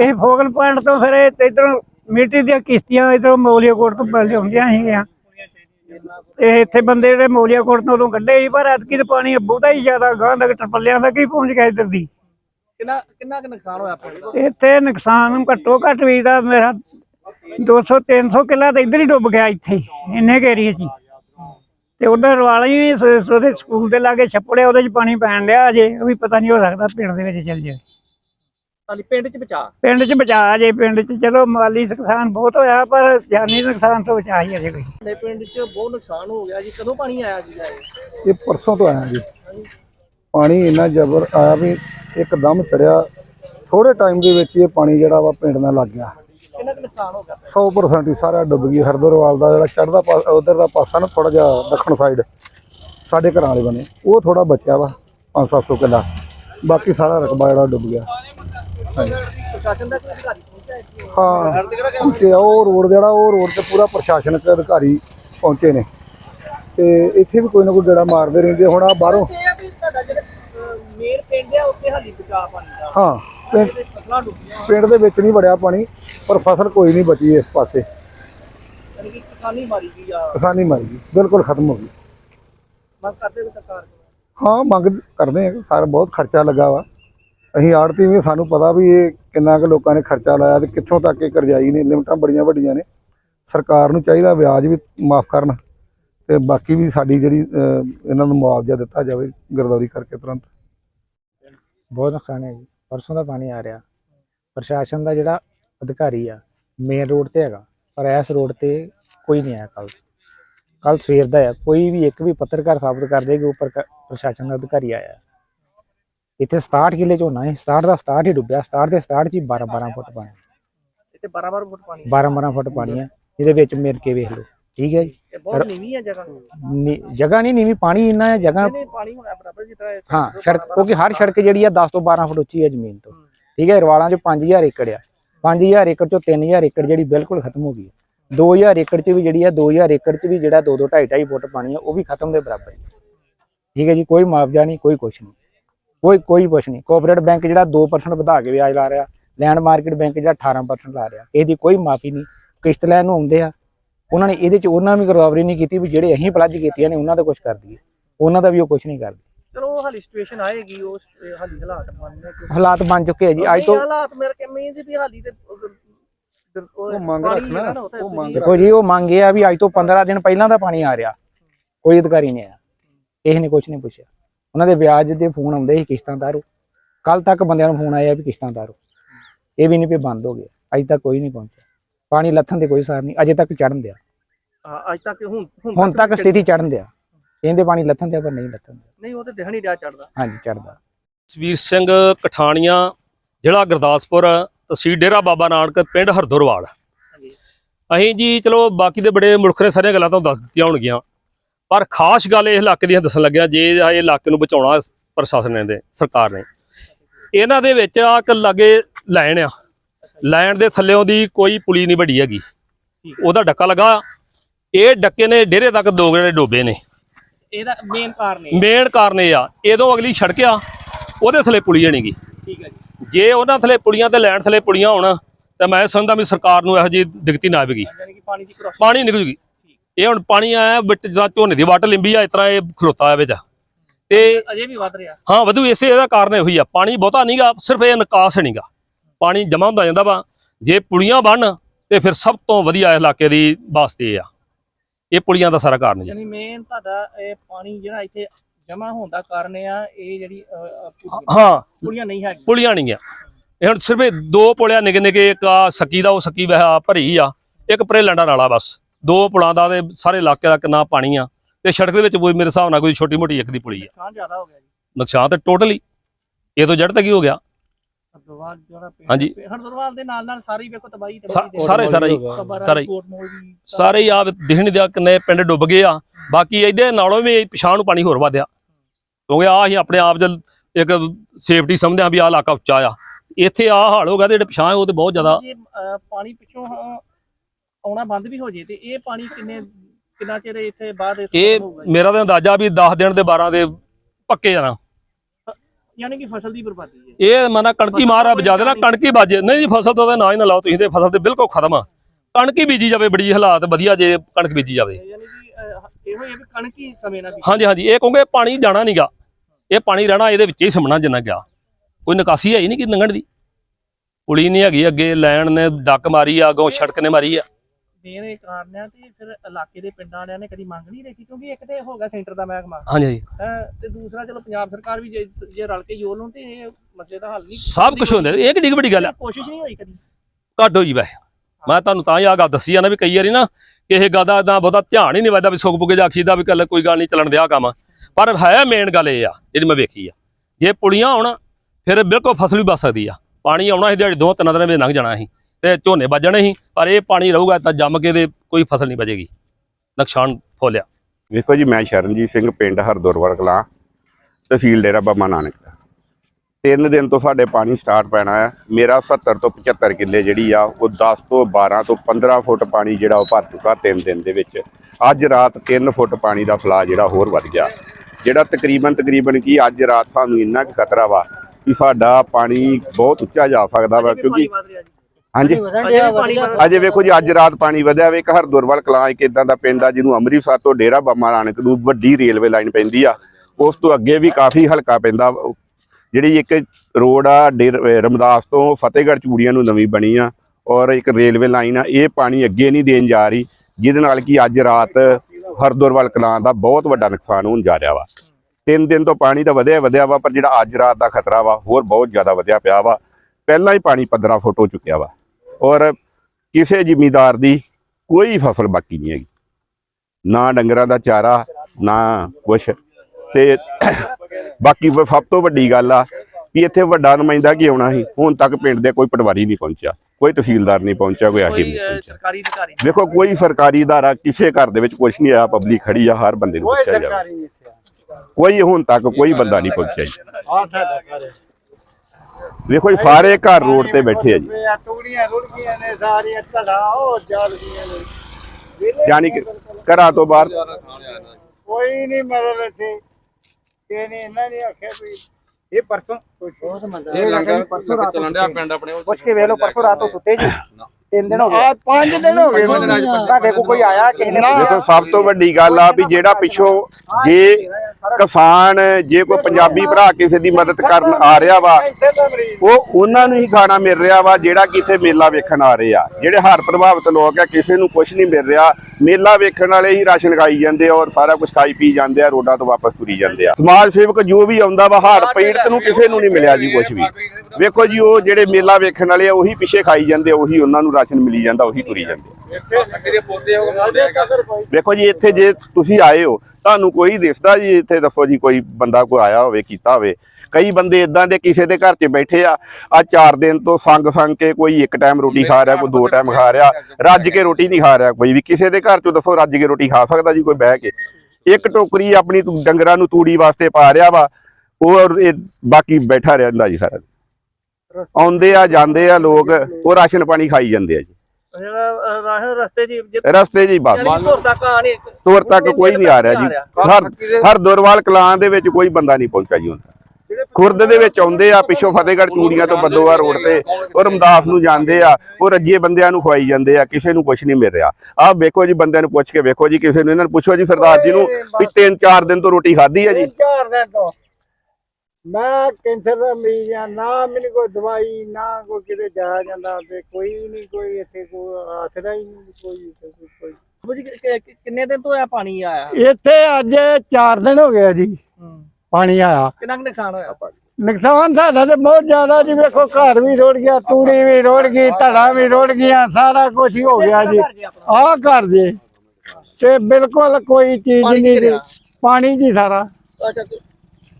ਇਹ ਫੋਕਲ ਪੁਆਇੰਟ ਤੋਂ ਫਿਰ ਇਹ ਇਧਰੋਂ ਮਿੱਟੀ ਦੀਆਂ ਕਿਸ਼ਤੀਆਂ ਇਧਰੋਂ ਮੌਲੀਆ ਕੋਟ ਤੋਂ ਬਲ ਆਉਂਦੀਆਂ ਸੀਗੀਆਂ। ਤੇ ਇੱਥੇ ਬੰਦੇ ਜਿਹੜੇ ਮੌਲੀਆ ਕੋਟ ਤੋਂ ਉਦੋਂ ਕੱਢੇ ਸੀ ਪਰ ਐਤਕੀ ਤੇ ਪਾਣੀ ਬਹੁਤਾ ਹੀ ਜ਼ਿਆਦਾ ਗਾਂ ਤੱਕ ਟੱਪਲਿਆਂ ਤੱਕ ਹੀ ਪਹੁੰਚ ਗਿਆ ਇੱਧਰ ਦੀ। ਕਿੰਨਾ ਕਿੰਨਾ ਕੁ ਨੁਕਸਾਨ ਹੋਇਆ ਇੱਥੇ ਨੁਕਸਾਨ ਘੱਟੋ ਘੱਟ ਵੀ ਦਾ ਮੇਰਾ 200 300 ਕਿੱਲਾ ਤਾਂ ਇੱਧਰ ਹੀ ਡੁੱਬ ਗਿਆ ਇੱਥੇ ਹੀ, ਇੰਨੇ ਕੁ ਏਰੀਏ 'ਚ ਹੀ। ਤੇ ਉਧਰ ਵਾਲੀ ਸ- ਉਹਦੇ ਸਕੂਲ ਦੇ ਲਾਗੇ ਛੱਪੜੇ ਉਹਦੇ 'ਚ ਪਾਣੀ ਪੈਣ ਡਿਆ ਅਜੇ ਉਹ ਵੀ ਪਤਾ ਨਹੀਂ ਹੋ ਸਕਦਾ ਪਿੰਡ ਦੇ ਵਿੱਚ ਚੱਲ ਜਾਏ। ਸਾਲੀ ਪਿੰਡ ਚ ਬਚਾ। ਪਿੰਡ 'ਚ ਬਚਾ ਜੇ ਪਿੰਡ 'ਚ ਚਲੋ ਮਾਲੀ ਨੁਕਸਾਨ ਬਹੁਤ ਹੋਇਆ ਪਰ ਜਾਨੀ ਨੁਕਸਾਨ ਤੋਂ ਬਚਾ ਹੀ ਅਜੇ ਕੋਈ। ਸਾਡੇ ਪਿੰਡ ਚ ਬਹੁਤ ਨੁਕਸਾਨ ਹੋ ਗਿਆ ਜੀ ਕਦੋਂ ਪਾਣੀ ਆਇਆ ਜੀ ਇਹ ਇਹ ਪਰਸੋਂ ਤੋਂ ਆਇਆ ਜੀ। ਪਾਣੀ ਇੰਨਾ ਜ਼ਬਰ ਆਇਆ ਵੀ ਇੱਕਦਮ ਚੜਿਆ ਥੋੜੇ ਟਾਈਮ ਦੇ ਵਿੱਚ ਹੀ ਇਹ ਪਾਣੀ ਜਿਹੜਾ ਵਾ ਪਿੰਡ ਨਾਲ ਲੱਗ ਗਿਆ। ਕਿੰਨਾ ਕੁ ਨੁਕਸਾਨ ਹੋ ਗਿਆ? 100% ਹੀ ਸਾਰਾ ਡੁੱਬ ਗਿਆ। ਹਰਦਰਵਾਲ ਦਾ ਜਿਹੜਾ ਚੜਦਾ ਉਧਰ ਦਾ ਪਾਸਾ ਨਾ ਥੋੜਾ ਜਿਹਾ ਦੱਖਣ ਸਾਈਡ ਸਾਡੇ ਘਰਾਂ ਵਾਲੇ ਬਣੇ। ਉਹ ਥੋੜਾ ਬਚਿਆ ਵਾ 5-700 ਕਿੱਲਾ। ਬਾਕੀ ਸਾਰਾ ਰਕਬਾ ਜਿਹੜਾ ਡੁੱਬ ਗਿਆ। ਪ੍ਰਸ਼ਾਸਨ ਦਾ ਕੋਈ ਅਧਿਕਾਰੀ ਹਾਂ ਤੇ ਉਹ ਰੋਡ ਜਿਹੜਾ ਉਹ ਰੋਡ ਤੇ ਪੂਰਾ ਪ੍ਰਸ਼ਾਸਨਿਕ ਅਧਿਕਾਰੀ ਪਹੁੰਚੇ ਨੇ। ਤੇ ਇੱਥੇ ਵੀ ਕੋਈ ਨਾ ਕੋਈ ਗੇੜਾ ਮਾਰਦੇ ਰਹਿੰਦੇ। ਹੁਣ ਆ ਬਾਹਰੋਂ ਮੇਨ ਪਿੰਡ ਆ ਉੱਥੇ ਹਾਲੀ ਬਚਾ ਪਾਣੀ ਦਾ। ਹਾਂ। ਪਿੰਡ ਦੇ ਵਿੱਚ ਨਹੀਂ ਵੜਿਆ ਪਾਣੀ ਪਰ ਫਸਲ ਕੋਈ ਨਹੀਂ ਬਚੀ ਇਸ ਪਾਸੇ। ਯਾਨੀ ਕਿ ਕਿਸਾਨੀ ਮਾਰੀ ਗਈ ਆ। ਕਿਸਾਨੀ ਮਰ ਗਈ ਬਿਲਕੁਲ ਖਤਮ ਹੋ ਗਈ। ਮੰਗ ਕਰਦੇ ਹੋ ਸਰਕਾਰ ਕੋਲ ਹਾਂ ਮੰਗ ਕਰਦੇ ਆ ਸਾਰਾ ਬਹੁਤ ਖਰਚਾ ਲੱਗਾ ਵਾ। ਅਸੀਂ ਆੜਤੀ ਵੀ ਸਾਨੂੰ ਪਤਾ ਵੀ ਇਹ ਕਿੰਨਾ ਕੁ ਲੋਕਾਂ ਨੇ ਖਰਚਾ ਲਾਇਆ ਤੇ ਕਿੱਥੋਂ ਤੱਕ ਇਹ ਕਰਜ਼ਾਈ ਨੇ ਲਿਮਟਾਂ ਬੜੀਆਂ ਵੱਡੀਆਂ ਨੇ। ਸਰਕਾਰ ਨੂੰ ਚਾਹੀਦਾ ਵਿਆਜ ਵੀ ਮਾਫ ਕਰਨ ਤੇ ਬਾਕੀ ਵੀ ਸਾਡੀ ਜਿਹੜੀ ਇਹਨਾਂ ਨੂੰ ਮੁਆਵਜ਼ਾ ਦਿੱਤਾ ਜਾਵੇ ਗਰਦੌਰੀ ਕਰਕੇ ਤੁਰੰਤ। ਬਹੁਤ ਨੁਕਸਾਨ ਹੈ ਜੀ। ਪਰਸੋਂ ਦਾ ਪਾਣੀ ਆ ਰਿਹਾ। ਪ੍ਰਸ਼ਾਸਨ ਦਾ ਜਿਹੜਾ ਅਧਿਕਾਰੀ ਆ ਮੇਨ ਰੋਡ ਤੇ ਹੈਗਾ। ਪਰ ਇਸ ਰੋਡ ਤੇ ਕੋਈ ਨਹੀਂ ਆਇਆ ਕੱਲ ਕੱਲ ਸਵੇਰ ਦਾ ਆ। ਕੋਈ ਵੀ ਇੱਕ ਵੀ ਪੱਤਰਕਾਰ ਸਾਬਤ ਕਰ ਦੇ ਕਿ ਉੱਪਰ ਪ੍ਰਸ਼ਾਸਨ ਦਾ ਅਧਿਕਾਰੀ ਆਇਆ। ਇੱਥੇ 67 ਕਿੱਲੇ ਝੋਨਾ ਹੈ 67 ਦਾ 67 ਹੀ ਡੁੱਬਿਆ। 67 ਦੇ 67 ਚ ਹੀ 12 12 ਫੁੱਟ ਪਾਣੀ। ਇੱਥੇ 12 12 ਫੁੱਟ ਪਾਣੀ 12 12 ਫੁੱਟ ਪਾਣੀ ਹੈ। ਜਿਹਦੇ ਵਿੱਚ ਮਿਲ ਕੇ ਵੇਖ ਲਓ। ਠੀਕ ਹੈ ਜੀ। ਇਹ ਬਹੁਤ ਨੀਵੀਂ ਆ ਜਗ੍ਹਾ। ਨੀ- ਜਗ੍ਹਾ ਨਹੀਂ ਨੀਵੀਂ ਪਾਣੀ ਇੰਨਾ ਹੈ ਜਗ੍ਹਾ ਨਹੀਂ ਪਾਣੀ ਹੋਣਾ ਬਰਾਬਰ ਜਿੱਦਾਂ ਇਹ ਹਾਂ ਸੜਕ ਤੋਂ ਸੜਕ 12 ਕਿਉਂਕਿ ਹਰ ਸੜਕ ਜਿਹੜੀ ਆ 10 ਤੋਂ 12 ਫੁੱਟ ਉੱਚੀ ਹੈ ਜ਼ਮੀਨ ਤੋਂ। ਠੀਕ ਹੈ ਰਵਾਲਾਂ 'ਚ 5000 ਏਕੜ ਆ। 5000 ਏਕੜ ਚੋਂ 3000 ਏਕੜ ਜਿਹੜੀ ਬਿਲਕੁਲ ਖਤਮ ਹੋ ਗਈ ਹੈ। 2000 ਏਕੜ 'ਚ ਵੀ ਜਿਹੜੀ ਆ 2000 ਏਕੜ 'ਚ ਵੀ ਜਿਹੜਾ 2 2 2.5 2.5 ਫੁੱਟ ਪਾਣੀ ਆ ਉਹ ਵੀ ਖਤਮ ਦੇ ਬਰਾਬਰ ਹੈ। ਠੀਕ ਹੈ ਜੀ ਕੋਈ ਮੁਆਵਜ਼ਾ ਨਹੀਂ ਕੋਈ ਕੁਛ ਨਹੀਂ। ਕੋਈ ਕੋਈ ਕੁਛ ਨਹੀਂ। ਕੋਆਪਰੇਟ ਬੈਂਕ ਜਿਹੜਾ 2% ਵਧਾ ਕੇ ਵਿਆਜ ਲਾ ਰਿਹਾ ਲੈਂਡ ਮਾਰਕੀਟ ਬੈਂਕ ਜਿਹੜਾ 18% ਲਾ ਰਿਹਾ ਇਹਦੀ ਕੋਈ ਮਾਫੀ ਨਹੀਂ। ਕਿਸ਼ਤ ਲੈਣ ਨੂੰ ਆਉਂਦੇ ਆ ਉਹਨਾਂ ਨੇ ਇਹਦੇ 'ਚ ਉਹਨਾਂ ਵੀ ਗਰਦਾਵਰੀ ਨਹੀਂ ਕੀਤੀ ਵੀ ਜਿਹੜੇ ਅਸੀਂ ਪਲੱਜ ਕੀਤੀਆਂ ਨੇ ਉਹਨਾਂ ਦਾ ਕੁਝ ਕਰ ਦਈਏ। ਉਹਨਾਂ ਦਾ ਵੀ ਉਹ ਕੁਝ ਨਹੀਂ ਕਰਦੇ ਚਲੋ ਹਾਲੀ ਸਿਚੁਏਸ਼ਨ ਆਏਗੀ ਉਸ ਹਾਲੀ ਹਾਲਾਤ ਬਣਨੇ ਹਾਲਾਤ ਬਣ ਚੁੱਕੇ ਆ ਜੀ। ਅੱਜ ਤੋਂ ਹਾਲਾਤ ਮੇਰੇ ਕਹਿੰਦੇ ਜੀ ਵੀ ਹਾਲੀ ਤੇ ਉਹ ਮੰਗ ਰੱਖਣਾ ਉਹ ਮੰਗ ਦੇਖੋ ਜੀ ਉਹ ਮੰਗ ਇਹ ਆ ਵੀ ਅੱਜ ਤੋਂ 15 ਦਿਨ ਪਹਿਲਾਂ ਦਾ ਪਾਣੀ ਆ ਰਿਹਾ। ਕੋਈ ਅਧਿਕਾਰੀ ਨਹੀਂ ਆਇਆ। ਕਿਸੇ ਨੇ ਕੁਝ ਨਹੀਂ ਪੁੱਛਿਆ। ਉਹਨਾਂ ਦੇ ਵਿਆਜ ਦੇ ਫੋਨ ਆਉਂਦੇ ਸੀ ਕਿਸ਼ਤਾਂ ਤਾਰੋ ਕੱਲ ਤੱਕ ਬੰਦਿਆਂ ਨੂੰ ਫੋਨ ਆਇਆ ਵੀ ਕਿਸ਼ਤਾਂ ਤਾਰੋ ਇਹ ਵੀ ਨਹੀਂ ਵੀ ਬੰਦ ਹੋ ਗਿਆ ਅਜੇ ਤੱਕ ਕੋਈ ਨਹੀਂ ਪਹੁੰਚਿਆ। ਪਾਣੀ ਲੱਥਣ ਦੇ ਕੋਈ ਸਾਰ ਨਹੀਂ। ਅਜੇ ਤੱਕ ਚੜਨ ਦਿਆ। ਅੱਜ ਤੱਕ ਹੁਣ ਹੁਣ ਤੱਕ ਸਥਿਤੀ ਚੜਨ ਦਿਆ। ਕਹਿੰਦੇ ਪਾਣੀ ਲੱਥਣ ਦਿਆ ਪਰ ਨਹੀਂ ਲੱਥਣ ਦਿਆ। ਨਹੀਂ ਉਹ ਤੇ ਨਹੀਂ ਰਿਹਾ ਚੜਦਾ ਹਾਂਜੀ ਚੜਦਾ ਜਸਵੀਰ ਸਿੰਘ ਕਠਾਣੀਆਂ ਜ਼ਿਲ੍ਹਾ ਗੁਰਦਾਸਪੁਰ ਤਹਿਸੀਲ ਡੇਰਾ ਬਾਬਾ ਨਾਨਕ ਪਿੰਡ ਹਰਦੁਰਵਾਲ। ਅਸੀਂ ਜੀ ਚਲੋ ਬਾਕੀ ਦੇ ਬੜੇ ਮੁਲਕ ਨੇ ਸਾਰੀਆਂ ਗੱਲਾਂ ਤੁਹਾਨੂੰ ਦੱਸ ਦਿੱਤੀਆਂ ਹੋਣਗੀਆਂ। ਪਰ ਖਾਸ ਗੱਲ ਇਹ ਇਲਾਕੇ ਦੀਆਂ ਦੱਸਣ ਲੱਗਿਆ ਜੇ ਇਹ ਇਲਾਕੇ ਨੂੰ ਬਚਾਉਣਾ ਪ੍ਰਸ਼ਾਸਨ ਨੇ ਦੇ ਸਰਕਾਰ ਨੇ। ਇਹਨਾਂ ਦੇ ਵਿੱਚ ਆ ਇੱਕ ਲਾਗੇ ਲਾਈਨ ਆ। ਲਾਈਨ ਦੇ ਥੱਲੇੋਂ ਦੀ ਕੋਈ ਪੁਲੀ ਨਹੀਂ ਵੱਡੀ ਹੈਗੀ। ਉਹਦਾ ਡੱਕਾ ਲੱਗਾ ਇਹ ਡੱਕੇ ਨੇ ਡੇਰੇ ਤੱਕ ਦੋ ਗੇੜੇ ਡੋਬੇ ਨੇ। ਇਹਦਾ ਮੇਨ ਕਾਰਨ ਇਹ ਮੇਨ ਕਾਰਨ ਇਹ ਆ ਇਹਦੋਂ ਅਗਲੀ ਸੜਕ ਆ ਉਹਦੇ ਥੱਲੇ ਪੁਲੀ ਜਾਣੀਗੀ। ਠੀਕ ਹੈ ਜੀ। ਜੇ ਉਹਨਾਂ ਥੱਲੇ ਪੁਲੀਆਂ ਤੇ ਲੈਣ ਥੱਲੇ ਪੁਲੀਆਂ ਹੋਣ ਤਾਂ ਮੈਂ ਸਮਝਦਾ ਵੀ ਸਰਕਾਰ ਨੂੰ ਇਹੋ ਜਿਹੀ ਦਿੱਕਤੀ ਨਾ ਆਵੇਗੀ। ਪਾਣੀ ਦੀ ਕ੍ਰੋਸ ਪਾਣੀ ਨਿਕਲ ਜੂਗੀ। ਇਹ ਹੁਣ ਪਾਣੀ ਆਇਆ ਬਿੱਟ ਜਿੱਦਾਂ ਝੋਨੇ ਦੀ ਵਾਟ ਲਿੰਬੀ ਆ ਇਸ ਤਰ੍ਹਾਂ ਇਹ ਖਲੋਤਾ ਹੈ ਵਿੱਚ। ਤੇ ਅਜੇ ਵੀ ਵੱਧ ਰਿਹਾ। ਹਾਂ ਵਧੂ ਇਸੇ ਇਹਦਾ ਕਾਰਨ ਇਹੋ ਹੀ ਆ। ਪਾਣੀ ਬਹੁਤਾ ਨਹੀਂਗਾ ਸਿਰਫ ਇਹ ਨਿਕਾਸ ਨਹੀਂਗਾ। ਪਾਣੀ ਜਮਾ ਹੁੰਦਾ ਜਾਂਦਾ ਵਾ। ਜੇ ਪੁਲੀਆਂ ਬਣ ਤੇ ਫਿਰ ਸਭ ਤੋਂ ਵਧੀਆ ਇਲਾਕੇ ਦੀ ਵਾਸਤੇ ਆ। ਇਹ ਪੁਲੀਆਂ ਦਾ ਸਾਰਾ ਕਾਰਨ ਜੀ। ਯਾਨੀ ਮੇਨ ਤੁਹਾਡਾ ਇਹ ਪਾਣੀ ਜਿਹੜਾ ਇੱਥੇ ਜਮਾ ਹੋਣ ਦਾ ਕਾਰਨ ਆ ਇਹ ਜਿਹੜੀ ਅ, ਅ, ਪੁਲੀ- ਹਾਂ। ਪੁਲੀਆਂ ਨਹੀਂ ਹੈਗੀਆਂ। ਪੁਲੀਆਂ ਨਹੀਂ ਆ। ਇਹ ਹੁਣ ਸਿਰਫ ਦੋ ਪੁਲਿਆ ਨਿੱਕੇ ਨਿੱਕੇ ਇੱਕ ਆ ਸੱਕੀ ਦਾ ਉਹ ਸੱਕੀ ਵਹਾ ਭਰੀ ਆ ਇੱਕ ਪਰੇ ਲੰਡਾ ਨਾਲਾ ਬਸ। ਦੋ ਪੁਲਾਂ ਦਾ ਤੇ ਸਾਰੇ ਇਲਾਕੇ ਦਾ ਕਿੰਨਾ ਪਾਣੀ ਆ। ਤੇ ਸੜਕ ਦੇ ਵਿੱਚ ਕੋਈ ਮੇਰੇ ਹਿਸਾਬ ਨਾਲ ਕੋਈ ਛੋਟੀ ਮੋਟੀ ਇੱਕ ਦੀ ਪੁਲੀ ਆ। ਨੁਕਸਾਨ ਜ਼ਿਆਦਾ ਹੋ ਗਿਆ ਜੀ। ਨੁਕਸਾਨ ਤੇ ਟੋਟਲੀ। ਇਹ ਤੋਂ ਜੜ ਤੱਕ ਹੀ ਹੋ ਗਿਆ। ਹਰਦੁਆਰ ਜਿਹੜਾ ਪਿੰਡ- ਹਾਂਜੀ। ਹਰਦੁਆਰ ਦੇ ਨਾਲ ਨਾਲ ਸਾਰੀ ਵੇਖੋ ਤਬਾਹੀ ਸਾ- ਤਬਾਹੀ ਸਾਰੇ ਸਾਰੇ ਹੀ ਕਬਰ ਸਾਰੇ ਹੀ। ਕੋਟਮੋਲ ਵੀ ਸਾਰੇ ਹੀ ਆ ਦਿਖ ਨਹੀਂ ਦਿਆ ਕਿੰਨੇ ਪਿੰਡ ਡੁੱਬ ਗਏ ਆ ਬਾਕੀ ਇਹਦੇ ਨਾਲੋਂ ਵੀ ਪਿਛਾਂ ਨੂੰ ਪਾਣੀ ਹੋਰ ਵਧਿਆ ਕਿਉਂਕਿ ਆ ਅਸੀਂ ਆਪਣੇ ਆਪ ਚ ਇੱਕ ਸੇਫਟੀ ਸਮਝਦੇ ਆ ਵੀ ਆ ਇਲਾਕਾ ਉੱਚਾ ਆ ਇੱਥੇ ਆ ਹਾਲ ਹੋ ਗਿਆ ਤੇ ਜਿਹੜੇ ਪਿਛਾਂ ਉਹ ਤੇ ਬਹੁਤ ਜ਼ਿਆਦਾ ਜੇ ਪਾਣੀ ਪਿੱਛੋਂ ਆਉਣਾ ਬੰਦ ਵੀ ਹੋ ਜੇ ਤੇ ਇਹ ਪਾਣੀ ਕਿੰਨੇ ਕਿੰਨਾ ਚਿਰ ਇੱਥੇ ਬਾਅਦ ਇਹ ਖਤਮ ਹੋਊਗਾ ਜੀ? ਮੇਰਾ ਤਾਂ ਅੰਦਾਜ਼ਾ ਵੀ 10 ਦਿਨ ਦੇ 12 ਦੇ ਪੱਕੇ ਜਾਣਾ ਯਾਨੀ ਕਿ ਫਸਲ ਦੀ ਬਰਬਾਦੀ ਹੈ। ਇਹ ਮਨਾ ਕਣਕੀ ਮਾਰ ਨਹੀਂ। ਕਣਕੀ ਬਾਜੇ। ਨਹੀਂ ਜੀ ਫਸਲ ਤਾਂ ਨਾ ਹੀ ਨਾ ਲਾਓ ਤੁਸੀਂ ਤੇ ਫਸਲ ਤੇ ਬਿਲਕੁਲ ਖਤਮ ਆ। ਕਣਕੀ ਬੀਜੀ ਜਾਵੇ ਬੜੀ ਹਾਲਾਤ ਵਧੀਆ ਜੇ ਕਣਕ ਬੀਜੀ ਜਾਵੇ। ਯਾਨੀ ਕਿ ਇਹੋ ਹੀ ਕਣਕ ਸਮੇਂ ਨਾਲ ਹਾਂਜੀ ਹਾਂਜੀ। ਇਹ ਕਹੋਗੇ ਪਾਣੀ ਜਾਣਾ ਨਹੀਂਗਾ ਇਹ ਪਾਣੀ ਰਹਿਣਾ ਇਹਦੇ ਵਿੱਚ ਹੀ ਸਮਣਾ ਜਿੰਨਾ ਗਿਆ ਕੋਈ ਨਿਕਾਸੀ ਹੈ ਹੀ ਨਹੀਂ ਕਿ ਲੰਘਣ ਦੀ। ਪੁਲੀ ਨਹੀਂ ਹੈਗੀ ਅੱਗੇ ਲੈਣ ਨੇ ਡੱਕ ਮਾਰੀ ਆ ਅੱਗੋਂ ਸੜਕ ਨੇ ਮਾਰੀ ਆ। ਮੇਨ ਇਹ ਕਾਰਨ ਆ ਤੇ ਫਿਰ ਇਲਾਕੇ ਦੇ ਪਿੰਡਾਂ ਵਾਲਿਆਂ ਨੇ ਕਦੀ ਮੰਗ ਨਹੀਂ ਰੱਖੀ ਕਿਉਂਕਿ ਇੱਕ ਤੇ ਹੋ ਗਿਆ ਸੈਂਟਰ ਦਾ ਮਹਿਕਮਾ। ਹਾਂਜੀ ਹਾਂਜੀ। ਹੈਂ, ਤੇ ਦੂਸਰਾ ਚਲੋ ਪੰਜਾਬ ਸਰਕਾਰ ਵੀ ਜੇ ਜੇ ਰਲ ਕੇ ਲਣ ਤੇ ਇਹ ਮਸਲੇ ਦਾ ਹੱਲ ਨਹੀਂ ਸਭ ਕੁਝ ਹੁੰਦਾ ਇਹ ਕਿੱਡੀ ਕੁ ਵੱਡੀ ਗੱਲ ਆ। ਕੋਸ਼ਿਸ਼ ਨਹੀਂ ਹੋਈ ਕਦੀ। ਘੱਟ ਹੋਈ ਵੈ ਮੈਂ ਤੁਹਾਨੂੰ ਤਾਂ ਹੀ ਆ ਗੱਲ ਦੱਸੀ ਆ ਨਾ ਵੀ ਕਈ ਵਾਰੀ ਨਾ ਕਿਸੇ ਗੱਲ ਦਾ ਏਦਾਂ ਬਹੁਤਾ ਧਿਆਨ ਹੀ ਨਹੀਂ ਵੱਜਦਾ ਵੀ ਸੁੱਕ ਪੁੱਗੇ ਜਾ ਆਖੀਦਾ ਵੀ ਕੱਲ ਕੋਈ ਗੱਲ ਨਹੀਂ ਚੱਲਣ ਦਿਆ ਕੰਮ। ਪਰ ਹੈ ਮੇਨ ਗੱਲ ਇਹ ਆ ਜਿਹੜੀ ਮੈਂ ਵੇਖੀ ਆ। ਜੇ ਪੁਲੀਆਂ ਆਉਣ ਫਿਰ ਬਿਲਕੁਲ ਫਸਲ ਵੀ ਬਚ ਸਕਦੀ ਆ। ਪਾਣੀ ਆਉਣਾ ਸੀ ਦਿਹਾੜੀ ਦੋ ਤਿੰਨ ਦਿਨਾਂ ਵਿੱਚ ਲੰਘ ਜਾਣਾ ਸੀ। ਤੇ ਝੋਨੇ ਵੱਜਣੇ ਸੀ ਪਰ ਇਹ ਪਾਣੀ ਰਹੂਗਾ ਤਾਂ ਜੰਮ ਕੇ ਤੇ ਕੋਈ ਫਸਲ ਨਹੀਂ ਬਚੇਗੀ ਨੁਕਸਾਨ ਫੋਲਿਆ। ਵੇਖੋ ਜੀ ਮੈਂ ਸ਼ਰਨਜੀਤ ਸਿੰਘ ਪਿੰਡ ਹਰਦੁਰਵਰ ਕਲਾਂ ਤਹਿਸੀਲ ਡੇਰਾ ਬਾਬਾ ਨਾਨਕ ਦਾ। ਤਿੰਨ ਦਿਨ ਤੋਂ ਸਾਡੇ ਪਾਣੀ ਸਟਾਰਟ ਪੈਣਾ ਹੈ। ਮੇਰਾ 70 ਤੋਂ 75 ਕਿੱਲੇ ਜਿਹੜੀ ਆ ਉਹ 10 ਤੋਂ 12 ਤੋਂ 15 ਫੁੱਟ ਪਾਣੀ ਜਿਹੜਾ ਉਹ ਭਰ ਚੁੱਕਾ ਤਿੰਨ ਦਿਨ ਦੇ ਵਿੱਚ। ਅੱਜ ਰਾਤ 3 ਫੁੱਟ ਪਾਣੀ ਦਾ ਫਲਾ ਜਿਹੜਾ ਹੋਰ ਵੱਧ ਗਿਆ। ਜਿਹੜਾ ਤਕਰੀਬਨ ਤਕਰੀਬਨ ਕੀ ਅੱਜ ਰਾਤ ਸਾਨੂੰ ਇੰਨਾ ਕੁ ਖਤਰਾ ਵਾ ਕਿ ਸਾਡਾ ਪਾਣੀ ਬਹੁਤ ਉੱਚਾ ਜਾ ਸਕਦਾ ਵਾ ਕਿਉਂਕਿ ਹਾਂਜੀ। ਅਜੇ ਵੇਖੋ ਜੀ ਅੱਜ ਰਾਤ ਪਾਣੀ ਵਧਿਆ ਵੇ ਇੱਕ ਹਰਦੁਰਵਲ ਕਲਾਂ ਇੱਕ ਇਦਾਂ ਦਾ ਪਿੰਡ ਆ ਜਿਹਨੂੰ ਅੰਮ੍ਰਿਤਸਰ ਤੋਂ ਡੇਰਾ ਬਾਬਾ ਨਾਨਕ ਨੂੰ ਵੱਡੀ ਰੇਲਵੇ ਲਾਈਨ ਪੈਂਦੀ ਆ। ਉਸ ਤੋਂ ਅੱਗੇ ਵੀ ਕਾਫੀ ਹਲਕਾ ਪੈਂਦਾ। ਵਾ। ਜਿਹੜੀ ਇੱਕ ਰੋਡ ਆ ਰਮਦਾਸ ਤੋਂ ਫਤਿਹਗੜ੍ਹ ਚੂੜੀਆਂ ਨੂੰ ਨਵੀਂ ਬਣੀ ਆ ਔਰ ਇੱਕ ਰੇਲਵੇ ਲਾਈਨ ਆ ਇਹ ਪਾਣੀ ਅੱਗੇ ਨਹੀਂ ਦੇਣ ਜਾ ਰਹੀ ਜਿਹਦੇ ਨਾਲ ਕਿ ਅੱਜ ਰਾਤ ਹਰਦੁਰਵਲ ਕਲਾਂ ਦਾ ਬਹੁਤ ਵੱਡਾ ਨੁਕਸਾਨ ਹੋਣ ਜਾ ਰਿਹਾ ਵਾ। ਤਿੰਨ ਦਿਨ ਤੋਂ ਪਾਣੀ ਤਾਂ ਵਧਿਆ ਵਧਿਆ ਵਾ ਪਰ ਜਿਹੜਾ ਅੱਜ ਰਾਤ ਦਾ ਖਤਰਾ ਵਾ ਹੋਰ ਬਹੁਤ ਜ਼ਿਆਦਾ ਵਧਿਆ ਪਿਆ ਵਾ। ਪਹਿਲਾਂ ਹੀ ਪਾਣੀ 15 ਫੁੱਟ ਹੋ ਚੁੱਕਿਆ ਵਾ। ਔਰ ਕਿਸੇ ਜ਼ਿਮੀਦਾਰ ਦੀ ਕੋਈ ਫਸਲ ਬਾਕੀ ਨਹੀਂ ਹੈਗੀ। ਨਾ ਡੰਗਰਾਂ ਦਾ ਚਾਰਾ ਨਾ ਕੁਛ। ਤੇ ਬਾਕੀ ਸਭ ਤੋਂ ਵੱਡੀ ਗੱਲ ਆ ਕਿ ਇੱਥੇ ਵੱਡਾ ਨੁਮਾਇੰਦਾ ਕੀ ਆਉਣਾ ਸੀ? ਹੁਣ ਤੱਕ ਪਿੰਡ ਦੇ ਕੋਈ ਪਟਵਾਰੀ ਨਹੀਂ ਪਹੁੰਚਿਆ ਕੋਈ ਤਹਿਸੀਲਦਾਰ ਨਹੀਂ ਪਹੁੰਚਿਆ ਕੋਈ ਕੋਈ ਨਹੀਂ ਸਰਕਾਰੀ ਅਧਿਕਾਰੀ ਵੇਖੋ ਕੋਈ ਸਰਕਾਰੀ ਅਦਾਰਾ ਕਿਸੇ ਘਰ ਦੇ ਵਿੱਚ ਕੁਛ ਨਹੀਂ ਆਇਆ ਪਬਲਿਕ ਖੜੀ ਆ ਹਰ ਬੰਦੇ ਨੂੰ ਪੁੱਛਿਆ ਜਾਵੇ। ਕੋਈ ਹੁਣ ਤੱਕ ਕੋਈ ਬੰਦਾ ਨਹੀਂ ਪਹੁੰਚਿਆ ਜੀ। ਵੇਖੋ ਜੀ ਸਾਰੇ ਘਰ ਰੋਡ ਤੇ ਬੈਠੇ ਆ ਜੀ। ਟੁਕੜੀਆਂ ਰੁੜ ਗਈਆਂ ਨੇ ਸਾਰੀਆਂ ਧੜਾ ਉਹ ਜਲ ਗਈਆਂ ਨੇ ਯਾਨੀ ਕਿ ਘਰਾਂ ਤੋਂ ਬਾਹਰ ਕੋਈ ਨਹੀਂ ਮਰਲ ਇੱਥੇ। ਕਿਸੇ ਨੇ ਇਹਨਾਂ ਨੇ ਆਖਿਆ ਵੀ ਇਹ ਪਰਸੋਂ ਬਹੁਤ ਮੰਦਾ ਇਹ ਲੰਗਰ ਪਰਸੋਂ ਰਾਤ ਚੱਲਣ ਡਿਆ ਪਿੰਡ ਆਪਣੇ ਪੁੱਛ ਕੇ ਵੇਖ ਲਓ ਪਰਸੋਂ ਰਾਤ ਤੋਂ ਸੁੱਤੇ ਜੀ। ਤਿੰਨ ਦਿਨ ਹੋ ਗਏ। ਆ ਪੰਜ ਦਿਨ ਹੋ ਗਏ ਤੁਹਾਡੇ ਕੋਈ ਆਇਆ ਕਿਸੇ ਨੇ ਦੇਖੋ ਸਭ ਤੋਂ ਵੱਡੀ ਗੱਲ ਆ ਵੀ ਜਿਹੜਾ ਪਿੱਛੋਂ ਜੇ ਕਿਸਾਨ ਜੇ ਕੋਈ ਪੰਜਾਬੀ ਭਰਾ ਕਿਸੇ ਦੀ ਮਦਦ ਕਰਨ ਆ ਰਿਹਾ ਵਾ ਉਹ ਉਹਨਾਂ ਨੂੰ ਹੀ ਖਾਣਾ ਮਿਲ ਰਿਹਾ ਵਾ ਜਿਹੜਾ ਕਿ ਇੱਥੇ ਮੇਲਾ ਵੇਖਣ ਆ ਰਹੇ ਆ। ਜਿਹੜੇ ਹਾਰ ਪ੍ਰਭਾਵਿਤ ਲੋਕ ਆ ਕਿਸੇ ਨੂੰ ਕੁਝ ਨਹੀਂ ਮਿਲ ਰਿਹਾ। ਮੇਲਾ ਵੇਖਣ ਵਾਲੇ ਹੀ ਰਾਸ਼ਨ ਖਾਈ ਜਾਂਦੇ ਔਰ ਸਾਰਾ ਕੁਝ ਖਾਈ ਪੀ ਜਾਂਦੇ ਆ ਰੋਡਾਂ ਤੋਂ ਵਾਪਸ ਤੁਰੀ ਜਾਂਦੇ ਆ। ਸਮਾਜ ਸੇਵਕ ਜੋ ਵੀ ਆਉਂਦਾ ਵਾ ਹਾਰ ਪੀੜਤ ਨੂੰ ਕਿਸੇ ਨੂੰ ਨਹੀਂ ਮਿਲਿਆ ਜੀ ਕੁਝ ਵੀ। ਵੇਖੋ ਜੀ ਉਹ ਜਿਹੜੇ ਮੇਲਾ ਵੇਖਣ ਵਾਲੇ ਆ ਉਹੀ ਪਿੱਛੇ ਖਾਈ ਜਾਂਦੇ ਆ, ਉਹੀ ਉਹਨਾਂ ਨੂੰ ਰਾਸ਼ਨ ਮਿਲੀ ਜਾਂਦਾ ਉਹੀ ਤੁਰੀ ਜਾਂਦੇ ਵੇਖੋ ਜੀ ਇੱਥੇ ਜੇ ਤੁਸੀਂ ਆਏ ਹੋ ਤੁਹਾਨੂੰ ਕੋਈ ਦਿਸਦਾ ਜੀ ਇੱਥੇ ਦੱਸੋ ਜੀ ਕੋਈ ਬੰਦਾ ਕੋਈ ਆਇਆ ਹੋਵੇ ਕੀਤਾ ਹੋਵੇ। ਕਈ ਬੰਦੇ ਇਦਾਂ ਦੇ ਕਿਸੇ ਦੇ ਘਰ 'ਚ ਬੈਠੇ ਆ ਆ ਚਾਰ ਦਿਨ ਤੋਂ ਸੰਗ ਸੰਗ ਕੇ ਕੋਈ ਇੱਕ ਟਾਈਮ ਰੋਟੀ ਖਾ ਰਿਹਾ ਕੋਈ ਦੋ ਟਾਈਮ ਖਾ ਰਿਹਾ ਰੱਜ ਕੇ ਰੋਟੀ ਨਹੀਂ ਖਾ ਰਿਹਾ ਕੋਈ ਵੀ। ਕਿਸੇ ਦੇ ਘਰ 'ਚੋਂ ਦੱਸੋ ਰੱਜ ਕੇ ਰੋਟੀ ਖਾ ਸਕਦਾ ਜੀ ਕੋਈ ਬਹਿ ਕੇ। ਇੱਕ ਟੋਕਰੀ ਆਪਣੀ ਤੂੰ ਡੰਗਰਾਂ ਨੂੰ ਤੂੜੀ ਵਾਸਤੇ ਪਾ ਰਿਹਾ ਵਾ ਉਹ ਇਹ ਬਾਕੀ ਬੈਠਾ ਰਹਿੰਦਾ ਜੀ ਸਾਰਾ। ਆਉਂਦੇ ਆ ਜਾਂਦੇ ਆ ਲੋਕ ਉਹ ਰਾਸ਼ਨ ਪਾਣੀ ਖਾਈ ਜਾਂਦੇ ਆ ਜੀ। ਰਸਤੇ ਜੀ ਜੇ ਰਸਤੇ ਬਸ। ਧੁਰ ਤੱਕ ਆ ਨਹੀਂ ਤੋਰ ਤੱਕ ਕੋਈ ਨਹੀਂ ਆ ਰਿਹਾ ਜੀ। ਹਰ ਹਰ ਦੁਰਵਾਲ ਕਲਾਂ ਦੇ ਵਿੱਚ ਕੋਈ ਬੰਦਾ ਨਹੀਂ ਪਹੁੰਚਾ ਜੀ ਹੁਣ ਖੁਰਦ ਦੇ ਵਿੱਚ ਆਉਂਦੇ ਆ ਪਿੱਛੋਂ ਫਤਿਹਗੜ੍ਹ ਚੂੜੀਆਂ ਤੋਂ ਬੱਦੋਆ ਰੋਡ ਤੇ ਉਹ ਰਮਦਾਸ ਨੂੰ ਜਾਂਦੇ ਆ ਉਹ ਰੱਜੇ ਬੰਦਿਆਂ ਨੂੰ ਖਵਾਈ ਜਾਂਦੇ ਆ ਕਿਸੇ ਨੂੰ ਕੁਝ ਨਹੀਂ ਮਿਲ ਰਿਹਾ। ਆਹ ਵੇਖੋ ਜੀ ਬੰਦਿਆਂ ਨੂੰ ਪੁੱਛ ਕੇ ਵੇਖੋ ਜੀ ਕਿਸੇ ਨੂੰ ਇਹਨਾਂ ਨੂੰ ਪੁੱਛੋ ਜੀ ਸਰਦਾਰ ਜੀ ਨੂੰ ਵੀ ਤਿੰਨ ਚਾਰ ਦਿਨ ਤੋਂ ਰੋਟੀ ਖਾਧੀ ਆ ਜੀ। ਚਾਰ ਦਿਨ ਤੋਂ। ਮੈਂ ਕੈਂਸਰ ਦਾ ਮਰੀਜ਼ ਆ ਨਾ ਮੈਨੂੰ ਕੋਈ ਦਵਾਈ ਨਾ ਕੋਈ ਕਿਤੇ ਜਾਇਆ ਜਾਂਦਾ ਤੇ ਕੋਈ ਨਹੀਂ ਕੋਈ ਇੱਥੇ ਕੋਈ ਆਸਰਾ ਹੀ ਨਹੀਂ ਕੋਈ ਕੋਈ ਬਾਬੂ ਜੀ ਕਿ- ਕਿ- ਕਿੰਨੇ ਦਿਨ ਤੋਂ ਆ ਪਾਣੀ ਆਇਆ? ਇੱਥੇ ਅੱਜ 4 ਦਿਨ ਹੋ ਗਏ ਆ ਜੀ ਪਾਣੀ ਆਇਆ। ਕਿੰਨਾ ਕੁ ਨੁਕਸਾਨ ਹੋਇਆ ਨੁਕਸਾਨ ਸਾਡਾ ਤੇ ਬਹੁਤ ਜ਼ਿਆਦਾ ਜੀ ਵੇਖੋ ਘਰ ਵੀ ਰੋੜ ਗਿਆ ਤੂੜੀ ਵੀ ਰੋੜ ਗਈ ਧੜਾ ਵੀ ਰੋੜ ਗਿਆ ਸਾਰਾ ਕੁਝ ਹੀ ਹੋ ਗਿਆ ਜੀ। ਆਹ ਘਰ ਜੇ। ਤੇ ਬਿਲਕੁਲ ਕੋਈ ਚੀਜ਼ ਪਾਣੀ ਨਹੀਂ ਕਿੱਥੇ ਜੀ। ਰਿਹਾ? ਪਾਣੀ ਜੀ ਸਾਰਾ। ਅੱਛਾ ਤੇ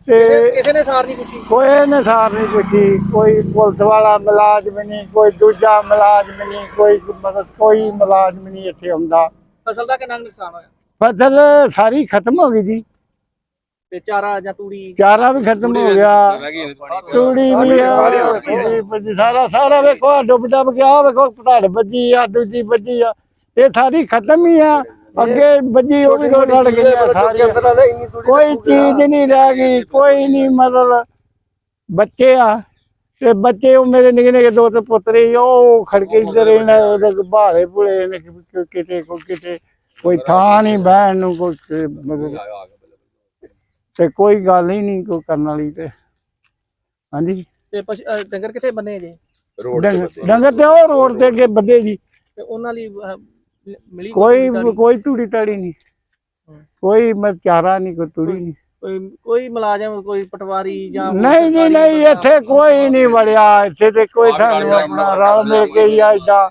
ਤੇ ਕਿਸੇ ਨੇ ਸਾਰ ਨਹੀਂ ਪੁੱਛੀ? ਕੋਈ ਨਸਾਰ ਨਹੀਂ ਪੁੱਛੀ। ਕੋਈ ਪੁਲਿਸ ਵਾਲਾ ਮੁਲਾਜ਼ਮ ਨਹੀਂ ਕੋਈ ਦੂਜਾ ਮੁਲਾਜ਼ਮ ਨਹੀਂ ਕੋਈ ਮਤਲਬ ਕੋਈ ਮੁਲਾਜ਼ਮ ਨਹੀਂ ਇੱਥੇ ਆਉਂਦਾ। ਫਸਲ ਦਾ ਕਿੰਨਾ ਕੁ ਨੁਕਸਾਨ ਹੋਇਆ? ਫਸਲ ਸਾਰੀ ਖਤਮ ਹੋ ਗਈ ਜੀ। ਤੇ ਚਾਰਾ ਜਾਂ ਤੂੜੀ? ਚਾਰਾ ਵੀ ਖਤਮ ਹੋ ਗਿਆ। ਤੂੜੀ ਵੀ ਆ ਸਾਰਾ ਸਾਰਾ ਵੇਖੋ ਡੁੱਬ ਡੁੱਬ ਗਿਆ ਵੇਖੋ ਧੜ ਵੱਜੀ ਆ ਦੂਜੀ ਵੱਜੀ ਆ। ਇਹ ਸਾਰੀ ਖਤਮ ਹੀ ਆ। ਅੱਗੇ ਵੱਜੀ ਉਹ ਵੀ ਰੋੜ ਰੜ ਗਈਆਂ ਸਾਰੀਆਂ ਕੋਈ ਚੀਜ਼ ਨਹੀਂ ਰਹਿ ਗਈ ਕੋਈ ਨਹੀਂ ਮਤਲਬ ਬੱਚੇ ਆ ਤੇ ਬੱਚੇ ਉਹ ਮੇਰੇ ਨਿੱਕੇ ਨਿੱਕੇ ਦੋ ਤੇ ਪੁੱਤਰੇ ਉਹ ਖੜਕੇ ਇੱਧਰ ਇਹਨਾਂ ਉਹਦੇ ਬਾਹਰੇ ਭੁਲੇ ਨੇ ਕਿਤੇ ਕੋਈ ਕਿਤੇ ਕੋਈ ਥਾਂ ਨਹੀਂ ਬਹਿਣ ਨੂੰ ਕੋਈ ਤੇ ਕੋਈ ਗੱਲ ਹੀ ਨਹੀਂ ਕੋਈ ਕਰਨ ਵਾਲੀ ਤੇ ਹਾਂਜੀ ਤੇ ਡੰਗਰ ਕਿੱਥੇ ਬੰਨੇ ਜੇ ਡੰਗਰ ਤੇ ਉਹ ਰੋਡ ਤੇ ਅੱਗੇ ਬੱਦੇ ਜੀ ਤੇ ਉਹਨਾਂ ਲਈ ਮਿਲੀ ਕੋਈ ਤੂੜੀ-ਤਾੜੀ? ਕੋਈ ਧੂੜੀ ਤਾੜੀ ਨਹੀਂ ਕੋਈ ਮੈਂ ਚਾਰਾ ਨਹੀਂ ਕੋਈ ਤੂੜੀ ਨਹੀਂ। ਕੋਈ ਕੋਈ ਮੁਲਾਜ਼ਮ ਕੋਈ ਪਟਵਾਰੀ ਜਾਂ ਨਹੀਂ ਜੀ ਨਹੀਂ ਇੱਥੇ ਕੋਈ ਨਹੀਂ ਵੜਿਆ। ਇੱਥੇ ਤੇ ਕੋਈ ਸਾਨੂੰ ਆਪਣਾ ਰਲ ਮਿਲ ਕੇ ਹੀ ਆ ਏਦਾਂ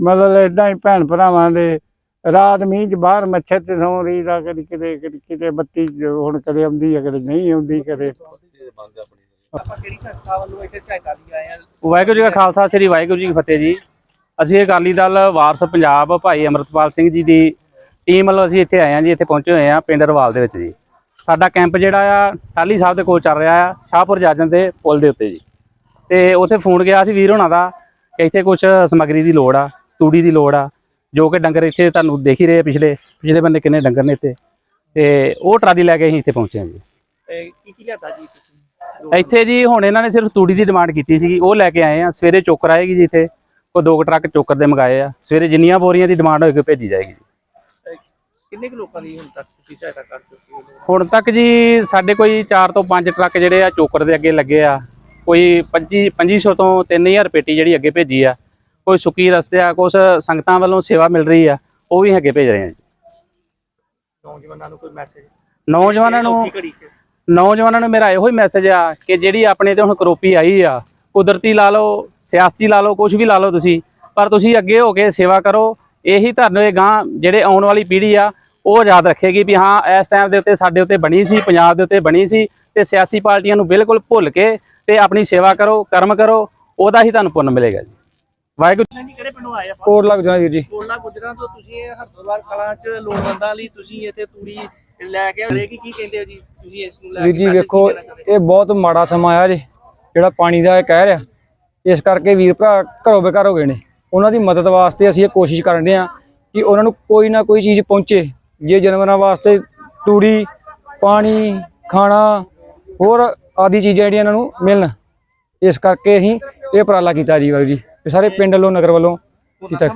ਮਤਲਬ ਏਦਾਂ ਹੀ ਭੈਣ ਭਰਾਵਾਂ ਦੇ। ਰਾਤ ਮੀਂਹ ਚ ਬਾਹਰ ਮੱਛਰ ਤੇ ਸੌਂ ਰਹੀ ਦਾ ਕਦੀ ਕਿਤੇ ਕਦੀ ਕਿਤੇ ਬੱਤੀ ਜੋ ਹੁਣ ਕਦੇ ਆਉਂਦੀ ਹੈ ਕਦੇ ਨਹੀਂ ਆਉਂਦੀ ਕਦੇ। ਆਪਾਂ ਕਿਹੜੀ ਸੰਸਥਾ ਵੱਲੋਂ ਇੱਥੇ ਸਹਾਇਤਾ ਲਈ ਆਏ ਆ? ਵਾਹਿਗੁਰੂ ਜੀ ਕਾ ਖਾਲਸਾ ਸ੍ਰੀ ਵਾਹਿਗੁਰੂ ਜੀ ਕੀ ਫਤਿਹ ਜੀ। ਅਸੀਂ ਅਕਾਲੀ ਦਲ ਵਾਰਸ ਪੰਜਾਬ ਭਾਈ ਅਮਰਤਪਾਲ ਸਿੰਘ ਜੀ ਦੀ ਟੀਮ ਵੱਲੋਂ ਅਸੀਂ ਇੱਥੇ ਆਏ ਹਾਂ ਜੀ ਇੱਥੇ ਪਹੁੰਚੇ ਹੋਏ ਹਾਂ ਪਿੰਡ ਰਵਾਲ ਦੇ ਵਿੱਚ ਜੀ। ਸਾਡਾ ਕੈਂਪ ਜਿਹੜਾ ਆ ਟਾਲੀ ਸਾਹਿਬ ਦੇ ਕੋਲ ਚੱਲ ਰਿਹਾ ਆ ਸ਼ਾਹਪੁਰ ਜਾਜਨ ਦੇ ਪੁਲ ਦੇ ਉੱਤੇ ਜੀ। ਤੇ ਉੱਥੇ ਫੋਨ ਗਿਆ ਸੀ ਵੀਰ ਹੋਣਾ ਦਾ ਕਿ ਇੱਥੇ ਕੁਝ ਸਮੱਗਰੀ ਦੀ ਲੋੜ ਆ ਤੂੜੀ ਦੀ ਲੋੜ ਆ ਜੋ ਕਿ ਡੰਗਰ ਇੱਥੇ ਤੁਹਾਨੂੰ ਦੇਖ ਹੀ ਰਹੇ ਪਿਛਲੇ ਪਿਛਲੇ ਬੰਦੇ ਕਿੰਨੇ ਡੰਗਰ ਨੇ ਇੱਥੇ। ਤੇ ਉਹ ਟਰਾਲੀ ਲੈ ਕੇ ਅਸੀਂ ਇੱਥੇ ਪਹੁੰਚੇ ਹਾਂ ਜੀ। ਕੀ ਕੀ ਲਿਆਦਾ ਜੀ ਇੱਥੇ ਜੀ ਹੁਣ ਇਹਨਾਂ ਨੇ ਸਿਰਫ ਤੂੜੀ ਦੀ ਡਿਮਾਂਡ ਕੀਤੀ ਸੀਗੀ ਉਹ ਲੈ ਕੇ ਆਏ ਆ ਸਵੇਰੇ ਚੋਕਰ ਆਏਗੀ ਜੀ ਇੱਥੇ। ਉਹ ਦੋ ਕੁ ਟਰੱਕ ਚੋਕਰ ਦੇ ਮੰਗਾਏ ਆ। ਸਵੇਰੇ ਜਿੰਨੀਆਂ ਬੋਰੀਆਂ ਦੀ ਡਿਮਾਂਡ ਹੋਏਗੀ ਭੇਜੀ ਜਾਏਗੀ ਜੀ। ਕਿੰਨੇ ਕੁ ਲੋਕਾਂ ਦੀ ਹੁਣ ਤੱਕ ਤੁਸੀਂ ਸਹਾਇਤਾ ਕਰ ਚੁੱਕੇ ਹੋ? ਹੁਣ ਤੱਕ ਜੀ ਸਾਡੇ ਕੋਈ 4 ਤੋਂ 5 ਟਰੱਕ ਜਿਹੜੇ ਆ ਚੋਕਰ ਦੇ ਅੱਗੇ ਲੱਗੇ ਆ। ਕੋਈ 25 2500 ਤੋਂ 3000 ਪੇਟੀ ਜਿਹੜੀ ਅੱਗੇ ਭੇਜੀ ਆ। ਕੋਈ ਸੁੱਕੀ ਰਸਤੇ ਆ ਕੁਝ ਸੰਗਤਾਂ ਵੱਲੋਂ ਸੇਵਾ ਮਿਲ ਰਹੀ ਆ ਉਹ ਵੀ ਅੱਗੇ ਭੇਜ ਰਹੇ ਆ ਜੀ। ਨੌਜਵਾਨਾਂ ਨੂੰ ਕੋਈ ਮੈਸੇਜ ਨੌਜਵਾਨਾਂ ਨੂੰ ਘੜੀ ਚ। ਨੌਜਵਾਨਾਂ ਨੂੰ ਮੇਰਾ ਇਹੋ ਹੀ ਮੈਸੇਜ ਆ ਕਿ ਜਿਹੜੀ ਆਪਣੇ ਤੇ ਹੁਣ ਕਰੋਪੀ ਆਈ ਆ ਕੁਦਰਤੀ ਲਾ ਲਓ ਸਿਆਸਤੀ ਲਾ ਲਓ ਕੁਝ ਵੀ ਲਾ ਲਓ ਤੁਸੀਂ ਪਰ ਤੁਸੀਂ ਅੱਗੇ ਹੋ ਕੇ ਸੇਵਾ ਕਰੋ। ਇਹੀ ਤੁਹਾਨੂੰ ਇਹ ਗਾਂ ਜਿਹੜੇ ਆਉਣ ਵਾਲੀ ਪੀੜ੍ਹੀ ਆ ਉਹ ਯਾਦ ਰੱਖੇਗੀ ਵੀ ਹਾਂ ਇਸ ਟਾਈਮ ਦੇ ਉੱਤੇ ਸਾਡੇ ਉੱਤੇ ਬਣੀ ਸੀ ਪੰਜਾਬ ਦੇ ਉੱਤੇ ਬਣੀ ਸੀ ਤੇ ਸਿਆਸੀ ਪਾਰਟੀਆਂ ਨੂੰ ਬਿਲਕੁਲ ਭੁੱਲ ਕੇ ਤੇ ਆਪਣੀ ਸੇਵਾ ਕਰੋ ਕਰਮ ਕਰੋ ਉਹਦਾ ਹੀ ਤੁਹਾਨੂੰ ਪੁੰਨ ਮਿਲੇਗਾ ਜੀ। ਵਾਹਿਗੁਰੂ ਜੀ ਕਿਹੜੇ ਪਿੰਡੋਂ ਆਏ ਆ ਕੋਟ ਲੱਗ ਜਾਣਾ ਵੀਰ ਜੀ। ਕੋਲਾ ਗੁਜਰਾਂ ਤੋਂ ਤੁਸੀਂ ਇਹ ਹਰਦੋਵਾਰ ਕਲਾਂ ਚ ਲੋੜਵੰਦਾਂ ਲਈ ਤੁਸੀਂ ਇੱਥੇ ਤੂੜੀ ਲੈ ਕੇ ਆਏ ਕੀ ਕੀ ਕਹਿੰਦੇ ਹੋ ਜੀ ਤੁਸੀਂ ਇਸ ਨੂੰ ਲੈ ਵੀਰ ਕੇ? ਜੀ ਵੇਖੋ ਇਹ ਬਹੁਤ ਮਾੜਾ ਸਮਾਂ ਆਇਆ ਜੀ ਜਿਹੜਾ ਪਾਣੀ ਦਾ ਇਹ ਕਹਿ ਰਿਹਾ। ਇਸ ਕਰਕੇ ਵੀਰ ਭਰਾ ਘਰੋਂ ਬੇਘਰ ਹੋ ਗਏ ਨੇ। ਉਹਨਾਂ ਦੀ ਮਦਦ ਵਾਸਤੇ ਅਸੀਂ ਇਹ ਕੋਸ਼ਿਸ਼ ਕਰਨ ਰਹੇ ਹਾਂ ਕਿ ਉਹਨਾਂ ਨੂੰ ਕੋਈ ਨਾ ਕੋਈ ਚੀਜ਼ ਪਹੁੰਚੇ ਜੇ ਜਾਨਵਰਾਂ ਵਾਸਤੇ ਤੂੜੀ ਪਾਣੀ ਖਾਣਾ ਹੋਰ ਆਦਿ ਚੀਜ਼ਾਂ ਜਿਹੜੀਆਂ ਇਹਨਾਂ ਨੂੰ ਮਿਲਣ। ਇਸ ਕਰਕੇ ਅਸੀਂ ਇਹ ਉਪਰਾਲਾ ਕੀਤਾ ਜੀ ਵਾਹਿਗੁਰੂ ਜੀ। ਸਾਰੇ ਪਿੰਡ ਵੱਲੋਂ ਨਗਰ ਵੱਲੋਂ ਕੀਤਾ।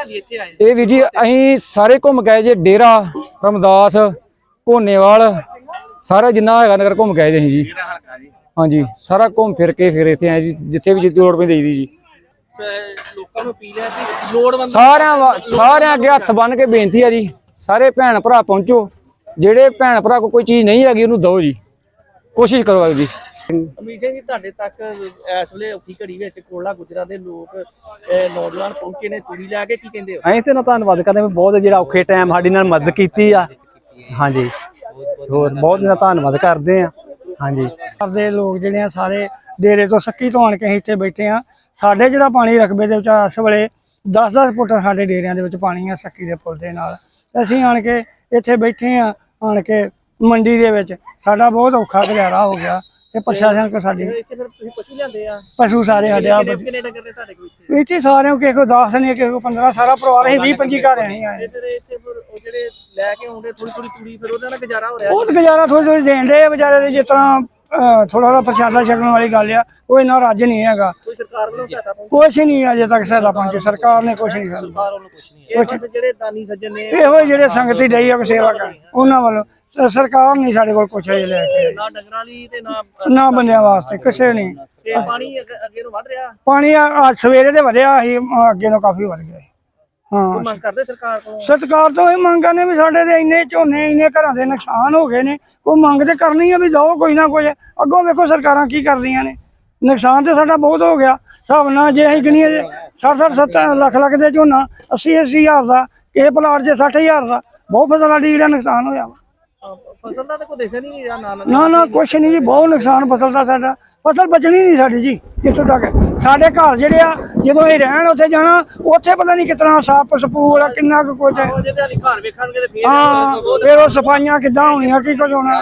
ਵੀ ਇਹ ਵੀਰ ਜੀ ਅਸੀਂ ਸਾਰੇ ਘੁੰਮ ਗਏ ਜੇ। ਡੇਰਾ ਰਮਦਾਸ ਭੋਨੇਵਾਲ ਸਾਰਾ ਜਿੰਨਾ ਹੈਗਾ ਨਗਰ ਘੁੰਮ ਕੇ ਆਏ ਦੇ ਅਸੀਂ ਜੀ। ਹਾਂਜੀ। ਸਾਰਾ ਘੁੰਮ ਫਿਰ ਕੇ ਫਿਰ ਇੱਥੇ ਆਏ ਜੀ ਜਿੱਥੇ ਵੀ ਜਿੱਥੇ ਲੋੜ ਪੈਂਦੀ ਦੀ ਜੀ। ਸ- ਲੋਕਾਂ ਨੂੰ ਅਪੀਲ ਹੈ ਕਿ ਲੋੜਵੰਦ ਸਾਰਿਆਂ ਵਾ- ਸਾਰਿਆਂ ਅੱਗੇ ਹੱਥ ਬੰਨ ਕੇ ਬੇਨਤੀ ਆ ਜੀ ਸਾਰੇ ਭੈਣ ਭਰਾ ਪਹੁੰਚੋ। ਜਿਹੜੇ ਭੈਣ ਭਰਾ ਕੋਲ ਕੋਈ ਚੀਜ਼ ਨਹੀਂ ਹੈਗੀ ਉਹਨੂੰ ਦਿਓ ਜੀ। ਕੋਸ਼ਿਸ਼ ਕਰੋ ਜੀ ਅਮੀਰ ਸਿੰਘ ਜੀ ਤੁਹਾਡੇ ਤੱਕ ਇਸ ਵੇਲੇ ਔਖੀ ਘੜੀ ਵਿੱਚ ਕੋਲਾ ਗੁਜਰਾਂ ਦੇ ਲੋਕ ਅਹ, ਨੌਜਵਾਨ ਪਹੁੰਚੇ ਨੇ ਤੂੜੀ ਲੈ ਕੇ ਕੀ ਕਹਿੰਦੇ ਹੋ? ਅਸੀਂ ਤੇ ਨਾ ਧੰਨਵਾਦ ਕਰਦੇ ਹਾਂ ਵੀ ਬਹੁਤ ਜਿਹੜਾ ਔਖੇ ਟਾਈਮ ਸਾਡੀ ਨਾਲ ਮਦਦ ਕੀਤੀ ਆ। ਹਾਂਜੀ। ਹੋਰ ਬਹੁਤ ਜਿਹੜਾ ਧੰਨਵਾਦ ਕਰਦੇ ਆ ਹਾਂਜੀ। ਦੇ ਲੋਕ ਜਿਹੜੇ ਆ ਸਾਰੇ ਡੇਰੇ ਤੋਂ ਸੱਕੀ ਤੋਂ ਆਣ ਕੇ ਅਸੀਂ ਇੱਥੇ ਬੈਠੇ ਆ। ਸਾਡੇ ਜਿਹੜਾ ਪਾਣੀ ਰਕਬੇ ਦੇ ਵਿੱਚ ਆ ਇਸ ਵੇਲੇ 10-10 ਫੁੱਟ ਸਾਡੇ ਡੇਰਿਆਂ ਦੇ ਵਿੱਚ ਪਾਣੀ ਆ ਸੱਕੀ ਦੇ ਪੁਲ ਦੇ ਨਾਲ। ਤੇ ਅਸੀਂ ਆਣ ਕੇ ਇੱਥੇ ਬੈਠੇ ਆ ਆਣ ਕੇ ਮੰਡੀ ਦੇ ਵਿੱਚ। ਸਾਡਾ ਬਹੁਤ ਔਖਾ ਗੁਜ਼ਾਰਾ ਹੋ ਗਿਆ ਤੇ ਪ੍ਰਸ਼ਾਸਨ ਕੋ ਸਾਡੀ ਇੱਥੇ ਫਿਰ ਤੁਸੀਂ ਪਸ਼ੂ ਲਿਆਂਦੇ ਆ? ਪਸ਼ੂ ਸਾਰੇ ਸਾਡੇ ਆ ਕਿੰਨੇ ਕਿੰਨੇ ਡੰਗਰ ਨੇ ਤੁਹਾਡੇ ਕੋਲ ਇੱਥੇ? ਇੱਥੇ ਸਾਰਿਆਂ ਕਿਸੇ ਕੋ 10 ਨਹੀਂ ਕਿਸੇ ਕੋ 15 ਸਾਰਾ ਪਰਿਵਾਰ ਅਸੀਂ 20 25 ਘਰ ਆਏ। ਤੇ ਫਿਰ ਇੱਥੇ ਫਿਰ ਉਹ ਜਿਹੜੇ ਲੈ ਕੇ ਆਉਂਦੇ ਥੋੜੀ ਥੋੜੀ ਤੂੜੀ ਫਿਰ ਉਹਦੇ ਨਾਲ ਗੁਜ਼ਾਰਾ ਹੋ ਰਿਹਾ ਬਹੁਤ ਗੁਜ਼ਾਰਾ ਥੋੜੀ ਥੋੜੀ ਦੇਣ ਦੇ ਵਿਚਾਰੇ ਦੇ ਜਿਸ ਤਰ੍ਹਾਂ ਥੋੜਾ ਥੋੜਾ ਪ੍ਰਸ਼ਾਦਾ ਛਕਣ ਵਾਲੀ ਗੱਲ ਆ ਉਹ ਇੰਨਾ ਰੱਜ ਨਹੀਂ ਹੈਗਾ। ਕੋਈ ਸਰਕਾਰ ਵੱਲੋਂ ਸਹਾਇਤਾ ਪਹੁੰਚੀ ਕੁਛ ਨਹੀਂ ਅਜੇ ਤੱਕ ਸਹਾਇਤਾ ਪਹੁੰਚੀ ਸਰਕਾਰ ਨੇ ਕੁਛ ਨਹੀਂ ਕਰਦਾ ਸਰਕਾਰ ਵੱਲੋਂ ਕੁਝ ਨਹੀਂ। ਇਹ ਬਸ ਜਿਹੜੇ ਦਾਨੀ ਸੱਜਣ ਨੇ ਇਹੋ ਹੀ ਜਿਹੜੇ ਸੰਗਤੀ ਡਈ ਆ ਕੋਈ ਸੇਵਾ ਕਰਨ ਉਹਨਾਂ ਵੱਲੋਂ। ਸ- ਸਰਕਾਰ ਨਹੀਂ ਸਾਡੇ ਕੋਲ ਕੁਛ ਅਜੇ ਲੈ ਕੇ ਆਈ। ਨਾ ਡੰਗਰਾਂ ਲਈ ਤੇ ਨਾ ਨਾ ਬੰਦਿਆਂ ਵਾਸਤੇ ਕਿਸੇ ਨਹੀਂ ਤੇ ਪਾਣੀ ਅੱਗੇ ਅੱਗੇ ਨੂੰ ਵੱਧ ਰਿਹਾ? ਪਾਣੀ ਆ ਆ ਸਵੇਰੇ ਤੇ ਵਧਿਆ ਸੀ ਅੱਗੇ ਨੂੰ ਕਾਫੀ ਵਧ ਗਿਆ। ਸੀ। ਕੋਈ ਹਾਂ ਮੰਗ ਕਰਦੇ ਸਰਕਾਰ ਕੋਲੋਂ? ਸਰਕਾਰ ਤੋਂ ਇਹ ਮੰਗਾਂ ਨੇ ਵੀ ਸਾਡੇ ਦੇ ਇੰਨੇ ਝੋਨੇ ਇੰਨੇ ਘਰਾਂ ਦੇ ਨੁਕਸਾਨ ਹੋ ਗਏ ਨੇ। ਕੋਈ ਮੰਗ ਤੇ ਕਰਨੀ ਆ ਵੀ ਦਿਓ ਕੋਈ ਨਾ ਕੁਝ ਅੱਗੋਂ ਵੇਖੋ ਸਰਕਾਰਾਂ ਕੀ ਕਰਦੀਆਂ ਨੇ। ਨੁਕਸਾਨ ਤੇ ਸਾਡਾ ਬਹੁਤ ਹੋ ਗਿਆ। ਹਿਸਾਬ ਨਾਲ ਜੇ ਅਸੀਂ ਗਣੀਏ 60 60 70 ਲੱਖ ਲੱਖ ਦੇ ਝੋਨਾ 80 80 ਹਜ਼ਾਰ ਦਾ ਇਹ ਪਲਾਟ ਜੇ 60 ਹਜ਼ਾਰ ਦਾ ਬਹੁਤ ਫਸਲਾਂ ਦੀ ਜਿਹੜਾ ਨੁਕਸਾਨ ਹੋਇਆ ਵਾ। ਫਸਲ ਦਾ ਤਾਂ ਕੋਈ ਦੇਖਿਆ ਨਹੀਂ ਨਾ ਨਾ ਕੁਛ ਨਹੀਂ ਜੀ ਬਹੁਤ ਨੁਕਸਾਨ ਫਸਲ ਦਾ ਸਾਡਾ। ਫਸਲ ਬਚਣੀ ਨਹੀਂ ਸਾਡੀ ਜੀ ਜਿੱਥੋਂ ਤੱਕ। ਸਾਡੇ ਘਰ ਜਿਹੜੇ ਆ ਜਦੋਂ ਇਹ ਰਹਿਣ ਉੱਥੇ ਜਾਣਾ ਉੱਥੇ ਪਤਾ ਨਹੀਂ ਕਿਤਨਾ ਸੱਪ ਸਪੂਲ ਆ ਕਿੰਨਾ ਕੁ ਕੁਝ ਹੈ। ਘਰ ਵੇਖਣਗੇ ਤੇ ਫੇਰ ਹਾਂ ਫਿਰ ਉਹ ਸਫਾਈਆਂ ਕਿੱਦਾਂ ਹੋਣੀਆਂ ਕੀ ਕੁਝ ਹੋਣਾ।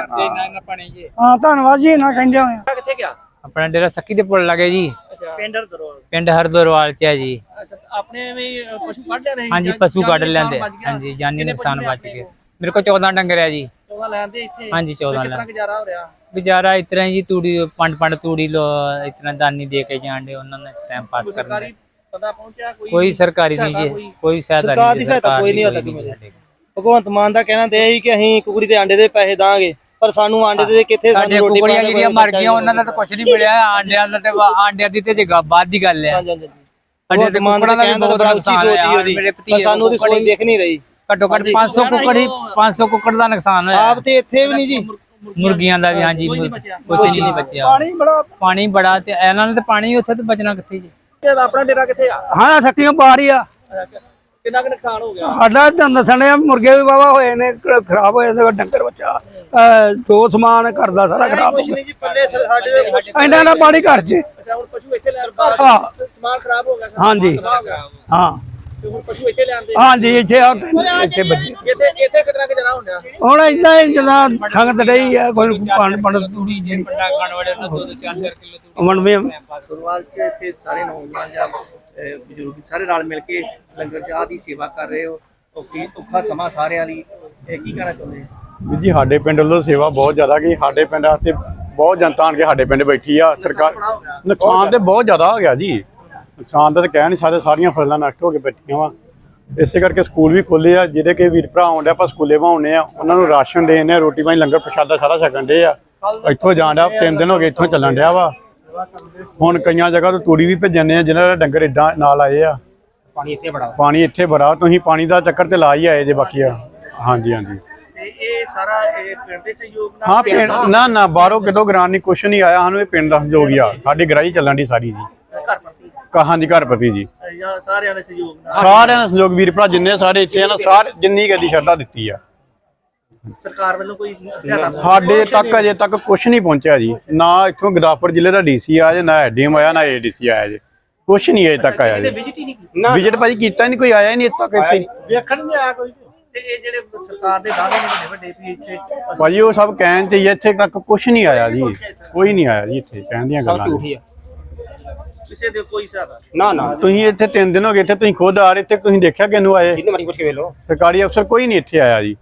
ਹਾਂ ਧੰਨਵਾਦ ਜੀ ਨਾ ਕਹਿੰਦੇ ਹੋਏ ਕਿੱਥੇ ਗਿਆ? ਆਪਣਾ ਡੇਰਾ ਸੱਕੀ ਦੇ ਪੁੱਲ ਲੱਗੇ ਜੀ। ਪਿੰਡ ਹਰਦੋਰਵਾਲ ਚ ਹੈ ਜੀ। ਅੱਛਾ ਆਪਣੇ ਵੀ ਪਸ਼ੂ ਕੱਢ ਲਿਆ ਹਾਂਜੀ ਪਸ਼ੂ ਕੱਢ ਲੈਂਦੇ ਹਾਂਜੀ ਜਾਨੀ ਨੁਕਸਾਨ ਬਚ ਗਏ। ਮੇਰੇ ਕੋਲ 14 ਡੰਗਰ ਹੈ ਜੀ। ਚੋਗਾ ਲੈਂਦੇ ਇੱਥੇ? ਹਾਂਜੀ 14 ਕਿਤਨਾ ਲੈ ਗੁਜ਼ਾਰਾ ਹੋ ਰਿਹਾ? ਗੁਜ਼ਾਰਾ ਇਤਨਾ ਹੀ ਜੀ ਤੂੜੀ ਪੰਡ ਪੰਡ ਤੂੜੀ ਲੋ ਇਤਨਾ ਦਾਨੀ ਦੇ ਕੇ ਜਾਂਦੇ ਉਹਨਾਂ ਨੇ ਟਾਈਮ ਪਾਸ ਕੋਈ ਕਰਦੇ ਸਰਕਾਰੀ ਪਤਾ ਪਹੁੰਚਿਆ? ਕੋਈ ਕੋਈ ਸਰਕਾਰੀ ਨਹੀਂ ਸਹਾਇਤਾ ਜੀ ਕੋਈ? ਕੋਈ ਸਹਾਇਤਾ ਸਰਕਾਰ ਨਹੀਂ ਦੀ ਸਹਾਇਤਾ ਕੋਈ ਨਹੀਂ ਹਾਲੇ ਤੱਕ ਨਹੀਂ ਮਿਲੀ। ਸਾਡੇ ਕੋਲ। ਭਗਵੰਤ ਮਾਨ ਦਾ ਕਹਿਣਾ ਤੇ ਸੀ ਕਿ ਅਸੀਂ ਕੁਕੜੀ ਦੇ ਆਂਡੇ ਦੇ ਪੈਸੇ ਦਾਂਗੇ ਪਰ ਸਾਨੂੰ ਆਂਡੇ ਦੇ ਕਿੱਥੇ ਸਾਡੇ ਸਾਨੂੰ ਰੋਟੀ ਕੁਕੜੀਆਂ ਪਾਣੀ ਦਾ ਜਿਹੜੀਆਂ ਕੋਈ ਮਰ ਗਈਆਂ ਉਹਨਾਂ ਦਾ ਤਾਂ ਕੁਝ ਨਹੀਂ ਮਿਲਿਆ ਆਂਡਿਆਂ ਦਾ ਤੇ ਵਾ- ਆਂਡਿਆਂ ਦੀ ਤੇ ਜਗਾ ਬਾਅਦ ਦੀ ਗੱਲ ਹੈ। ਹਾਂਜੀ, ਹਾਂਜੀ, ਹਾਂਜੀ। ਸਾਡੇ ਤੇ ਭਗਵੰਤ ਮਾਨ ਕੁਕੜਾਂ ਦਾ ਵੀ ਕਹਿਣ ਦਾ ਬਹੁਤ ਬੜਾ ਉੱਚੀ ਨੁਕਸਾਨ ਹੋਇਆ ਮੇਰੇ ਪਰ ਭਤੀਜੇ ਸਾਨੂੰ ਉਹਦੀ ਸੋਚ ਦਿਖ ਨਹੀਂ ਰਹੀ। ਘੱਟੋ ਘੱਟ 500 ਕੁੱਕੜ ਹੀ 500 ਕੁੱਕੜ ਦਾ ਨੁਕਸਾਨ ਹੋਇਆ। ਆਪ ਤੇ ਇੱਥੇ ਵੀ ਨਹੀਂ ਜੀ। ਮੁਰਗੀਆਂ ਦਾ ਵੀ ਹਾਂਜੀ ਕੋਈ ਨਹੀਂ ਬਚਿਆ। ਕੁਛ ਨਹੀਂ ਬਚਿਆ। ਪਾਣੀ ਬੜਾ ਪਾਣੀ ਬੜਾ ਤੇ ਇਹਨਾਂ ਨੇ ਤੇ ਪਾਣੀ ਉੱਥੇ ਤੇ ਬਚਣਾ ਕਿੱਥੇ ਜੀ? ਤੇ ਆਪਣਾ ਡੇਰਾ ਕਿੱਥੇ ਆ? ਹਾਂ ਸੱਕੀਆਂ ਬਾਹਰ ਆ। ਕਿੰਨਾ ਕੁ ਨੁਕਸਾਨ ਹੋ ਗਿਆ? ਸਾਡਾ ਤਾਂ ਦੱਸਣੇ ਮੁਰਗੇ ਵੀ ਵਾਵਾ ਹੋਏ ਨੇ ਖਰਾਬ ਹੋਏ ਨੇ ਡੰਗਰ ਬੱਚਾ ਜੋ ਸਮਾਨ ਕਰਦਾ ਸਾਰਾ ਖਰਾਬ ਹੋ ਜੀ ਪੱਲੇ ਸਾਡੇ ਦੇ ਕੁਛ- ਗਿਆ ਇੰਨਾ ਨਾ ਪਾਣੀ ਘਰ 'ਚ ਅੱਛਾ ਹੁਣ ਪਸ਼ੂ ਇੱਥੇ ਲੈ ਹਾਂ। ਸਮਾਨ ਖਰਾਬ ਹੋ ਗਿਆ ਸਾਰਾ ਹਾਂਜੀ। ਖਰਾਬ ਹੋ ਗਿਆ। ਹਾਂ। ਤੇ ਹੁਣ ਪਸ਼ੂ ਇੱਥੇ ਲਿਆਂਦੇ ਹਾਂਜੀ ਇੱਥੇ ਆ ਇੱਥੇ ਬੱਜੀ। ਇੱਥੇ ਇੱਥੇ ਕਿਤਨਾ ਗੁਜ਼ਾਰਾ ਹੁੰਦਾ? ਹੁਣ ਇਦਾਂ ਹੀ ਜਦਾਂ ਸੰਗਤ ਰਹੀ ਆ ਕੋਈ ਪੰਡ ਪੰਡ ਤੂੜੀ ਜਿਹੜੀ ਵੱਡਾ ਖਾਣ ਵਾਲੇ ਤਾਂ 2-4 ਕਿਲੋ ਮਨ ਵੀ ਗੁਰਵਾਲ ਚ ਇੱਥੇ ਸਾਰੇ ਨੌਜਵਾਨ ਜਾਂ ਬਜ਼ੁਰਗ ਸਾਰੇ ਰਲ ਮਿਲ ਕੇ ਲੰਗਰ ਚਾਹ ਦੀ ਸੇਵਾ ਕਰ ਰਹੇ ਹੋ। ਔਖੀ ਔਖਾ ਸਮਾਂ ਸਾਰਿਆਂ ਲਈ। ਇਹ ਕੀ ਕਹਿਣਾ ਚਾਹੁੰਦੇ ਜੀ ਸਾਡੇ ਪਿੰਡ ਵੱਲੋਂ ਸੇਵਾ ਬਹੁਤ ਜ਼ਿਆਦਾ ਗਈ ਸਾਡੇ ਪਿੰਡ ਵਾਸਤੇ ਬਹੁਤ ਜਨਤਾ ਆਣ ਕੇ ਸਾਡੇ ਪਿੰਡ ਬੈਠੀ ਆ। ਸਰਕਾਰ ਨੁਕਸਾਨ ਤੇ ਬਹੁਤ ਜ਼ਿਆਦਾ ਹੋ ਗਿਆ ਜੀ। ਨੁਕਸਾਨ ਤਾਂ ਕਹਿ ਨਹੀਂ ਸਕਦੇ ਸਾਰੀਆਂ ਫਸਲਾਂ ਨਸ਼ਟ ਹੋ ਕੇ ਬੈਠੀਆਂ ਵਾ। ਇਸੇ ਕਰਕੇ ਸਕੂਲ ਵੀ ਖੋਲੇ ਆ ਜਿਹਦੇ ਕਿ ਵੀਰ ਭਰਾ ਆਉਂਦੇ ਆਪਾਂ ਸਕੂਲੇ ਵਾਉਣੇ ਆ ਉਹਨਾਂ ਨੂੰ ਰਾਸ਼ਨ ਦੇਣੇ ਆ ਰੋਟੀ ਪਾਣੀ ਲੰਗਰ ਪ੍ਰਸ਼ਾਦਾ ਸਾਰਾ ਛਕਣ ਦੇ ਆ। ਇੱਥੋਂ ਜਾਣ ਡਿਆ ਤਿੰਨ ਦਿਨ ਹੋ ਗਏ ਇੱਥੋਂ ਚੱਲਣ ਡਿਆ ਵਾ। ਹੁਣ ਕਈਆਂ ਜਗ੍ਹਾ ਤੋਂ ਤੂੜੀ ਵੀ ਭੇਜਣੇ ਆ ਜਿਨ੍ਹਾਂ ਦੇ ਡੰਗਰ ਇਦਾਂ ਨਾਲ ਆਏ ਆ। ਪਾਣੀ ਇੱਥੇ ਬੜਾ ਪਾਣੀ ਇੱਥੇ ਭਰਾ ਤੁਸੀਂ ਪਾਣੀ ਦਾ ਚੱਕਰ ਤੇ ਲਾ ਹੀ ਆਏ ਜੇ ਬਾਕੀ ਆ। ਹਾਂਜੀ ਹਾਂਜੀ। ਤੇ ਇਹ ਸਾਰਾ ਇਹ ਪਿੰਡ ਦੇ ਸਹਿਯੋਗ ਨਾਲ ਹਾਂ ਪਿੰਡ ਨਾ ਨਾ ਬਾਹਰੋਂ ਕਿਤੋਂ ਗ੍ਰਾਂਟ ਨਹੀਂ ਕੁਛ ਨਹੀਂ ਆਇਆ ਸਾਨੂੰ ਇਹ ਪਿੰਡ ਦਾ ਸਹਿਯੋਗ ਹੀ ਆ। ਸਾਡੀ ਗ੍ਰਾਈ ਚੱਲਣ ਦੀ ਸਾਰੀ ਜੀ। ਘਰ ਕਹਾਂ ਦੀ ਘਰਪਤੀ ਜੀ? ਸਾਰਿਆਂ ਦੇ ਸਹਿਯੋਗ ਨਾਲ। ਸਾਰਿਆਂ ਦਾ ਸਹਿਯੋਗ ਵੀਰ ਭਰਾ ਜਿੰਨੇ ਸਾਰੇ ਇੱਥੇ ਆ ਨਾ ਸਾਰੇ ਜਿੰਨੀ ਕਦੀ ਸ਼ਰਧਾ ਦਿੱਤੀ ਆ। ਸਰਕਾਰ ਵੱਲੋਂ ਕੋਈ ਸਾਡੇ ਤੱਕ ਅਜੇ ਤੱਕ ਕੁਛ ਨਹੀਂ ਪਹੁੰਚਿਆ ਜੀ। ਨਾ ਇੱਥੋਂ ਗੁਰਦਾਸਪੁਰ ਜ਼ਿਲ੍ਹੇ ਦਾ ਡੀਸੀ ਆਇਆ ਨਾ ਐਡੀਐਮ ਆਇਆ ਨਾ ਏਡੀਸੀ ਆਇਆ ਜੀ। ਕੁਛ ਨਹੀਂ ਅਜੇ ਤੱਕ ਆਇਆ ਜੀ। ਵਿਜ਼ਿਟ ਹੀ ਨਹੀਂ ਕੀਤੀ। ਵਿਜਿਟ ਭਾਜੀ ਕੀਤਾ ਨਹੀਂ ਕੋਈ ਆਇਆ ਹੀ ਨਹੀਂ ਇੱਥੇ ਤੱਕ ਇੱਥੇ। ਵੇਖਣ ਨਹੀਂ ਆਇਆ ਕੋਈ। ਤੇ ਇਹ ਜਿਹੜੇ ਸਰਕਾਰ ਦੇ ਦਾਅਵੇ ਨੇ ਵੱਡੇ ਵੱਡੇ ਵੀ ਇੱਥੇ ਭਾਜੀ ਉਹ ਸਭ ਕਹਿਣ ਤੇ ਹੀ ਆ, ਇੱਥੇ ਤੱਕ ਕੁਛ ਨਹੀਂ ਆਇਆ ਜੀ। ਕੋਈ ਨਹੀਂ ਆਇਆ ਜੀ ਇੱਥੇ ਕਹਿਣ ਦੀਆਂ ਗੱਲਾਂ ਨੇ। ਕਿਸੇ ਦੇ ਕੋਈ ਸਹਾਇਤਾ ਨਾ ਨਾ। ਤੁਸੀਂ ਇੱਥੇ ਤਿੰਨ ਦਿਨ ਹੋ ਗਏ ਇੱਥੇ ਤੁਸੀਂ ਖੁਦ ਆ ਰਹੇ ਇੱਥੇ ਤੁਸੀਂ ਦੇਖਿਆ ਕਿਹਨੂੰ ਆਏ? ਇਹਨੂੰ ਮਰੀ ਪੁੱਛ ਕੇ ਵੇਲੋ ਸਰਕਾਰੀ ਅਫਸਰ ਕੋਈ ਨਹੀਂ ਇੱਥੇ ਆਇਆ ਜੀ।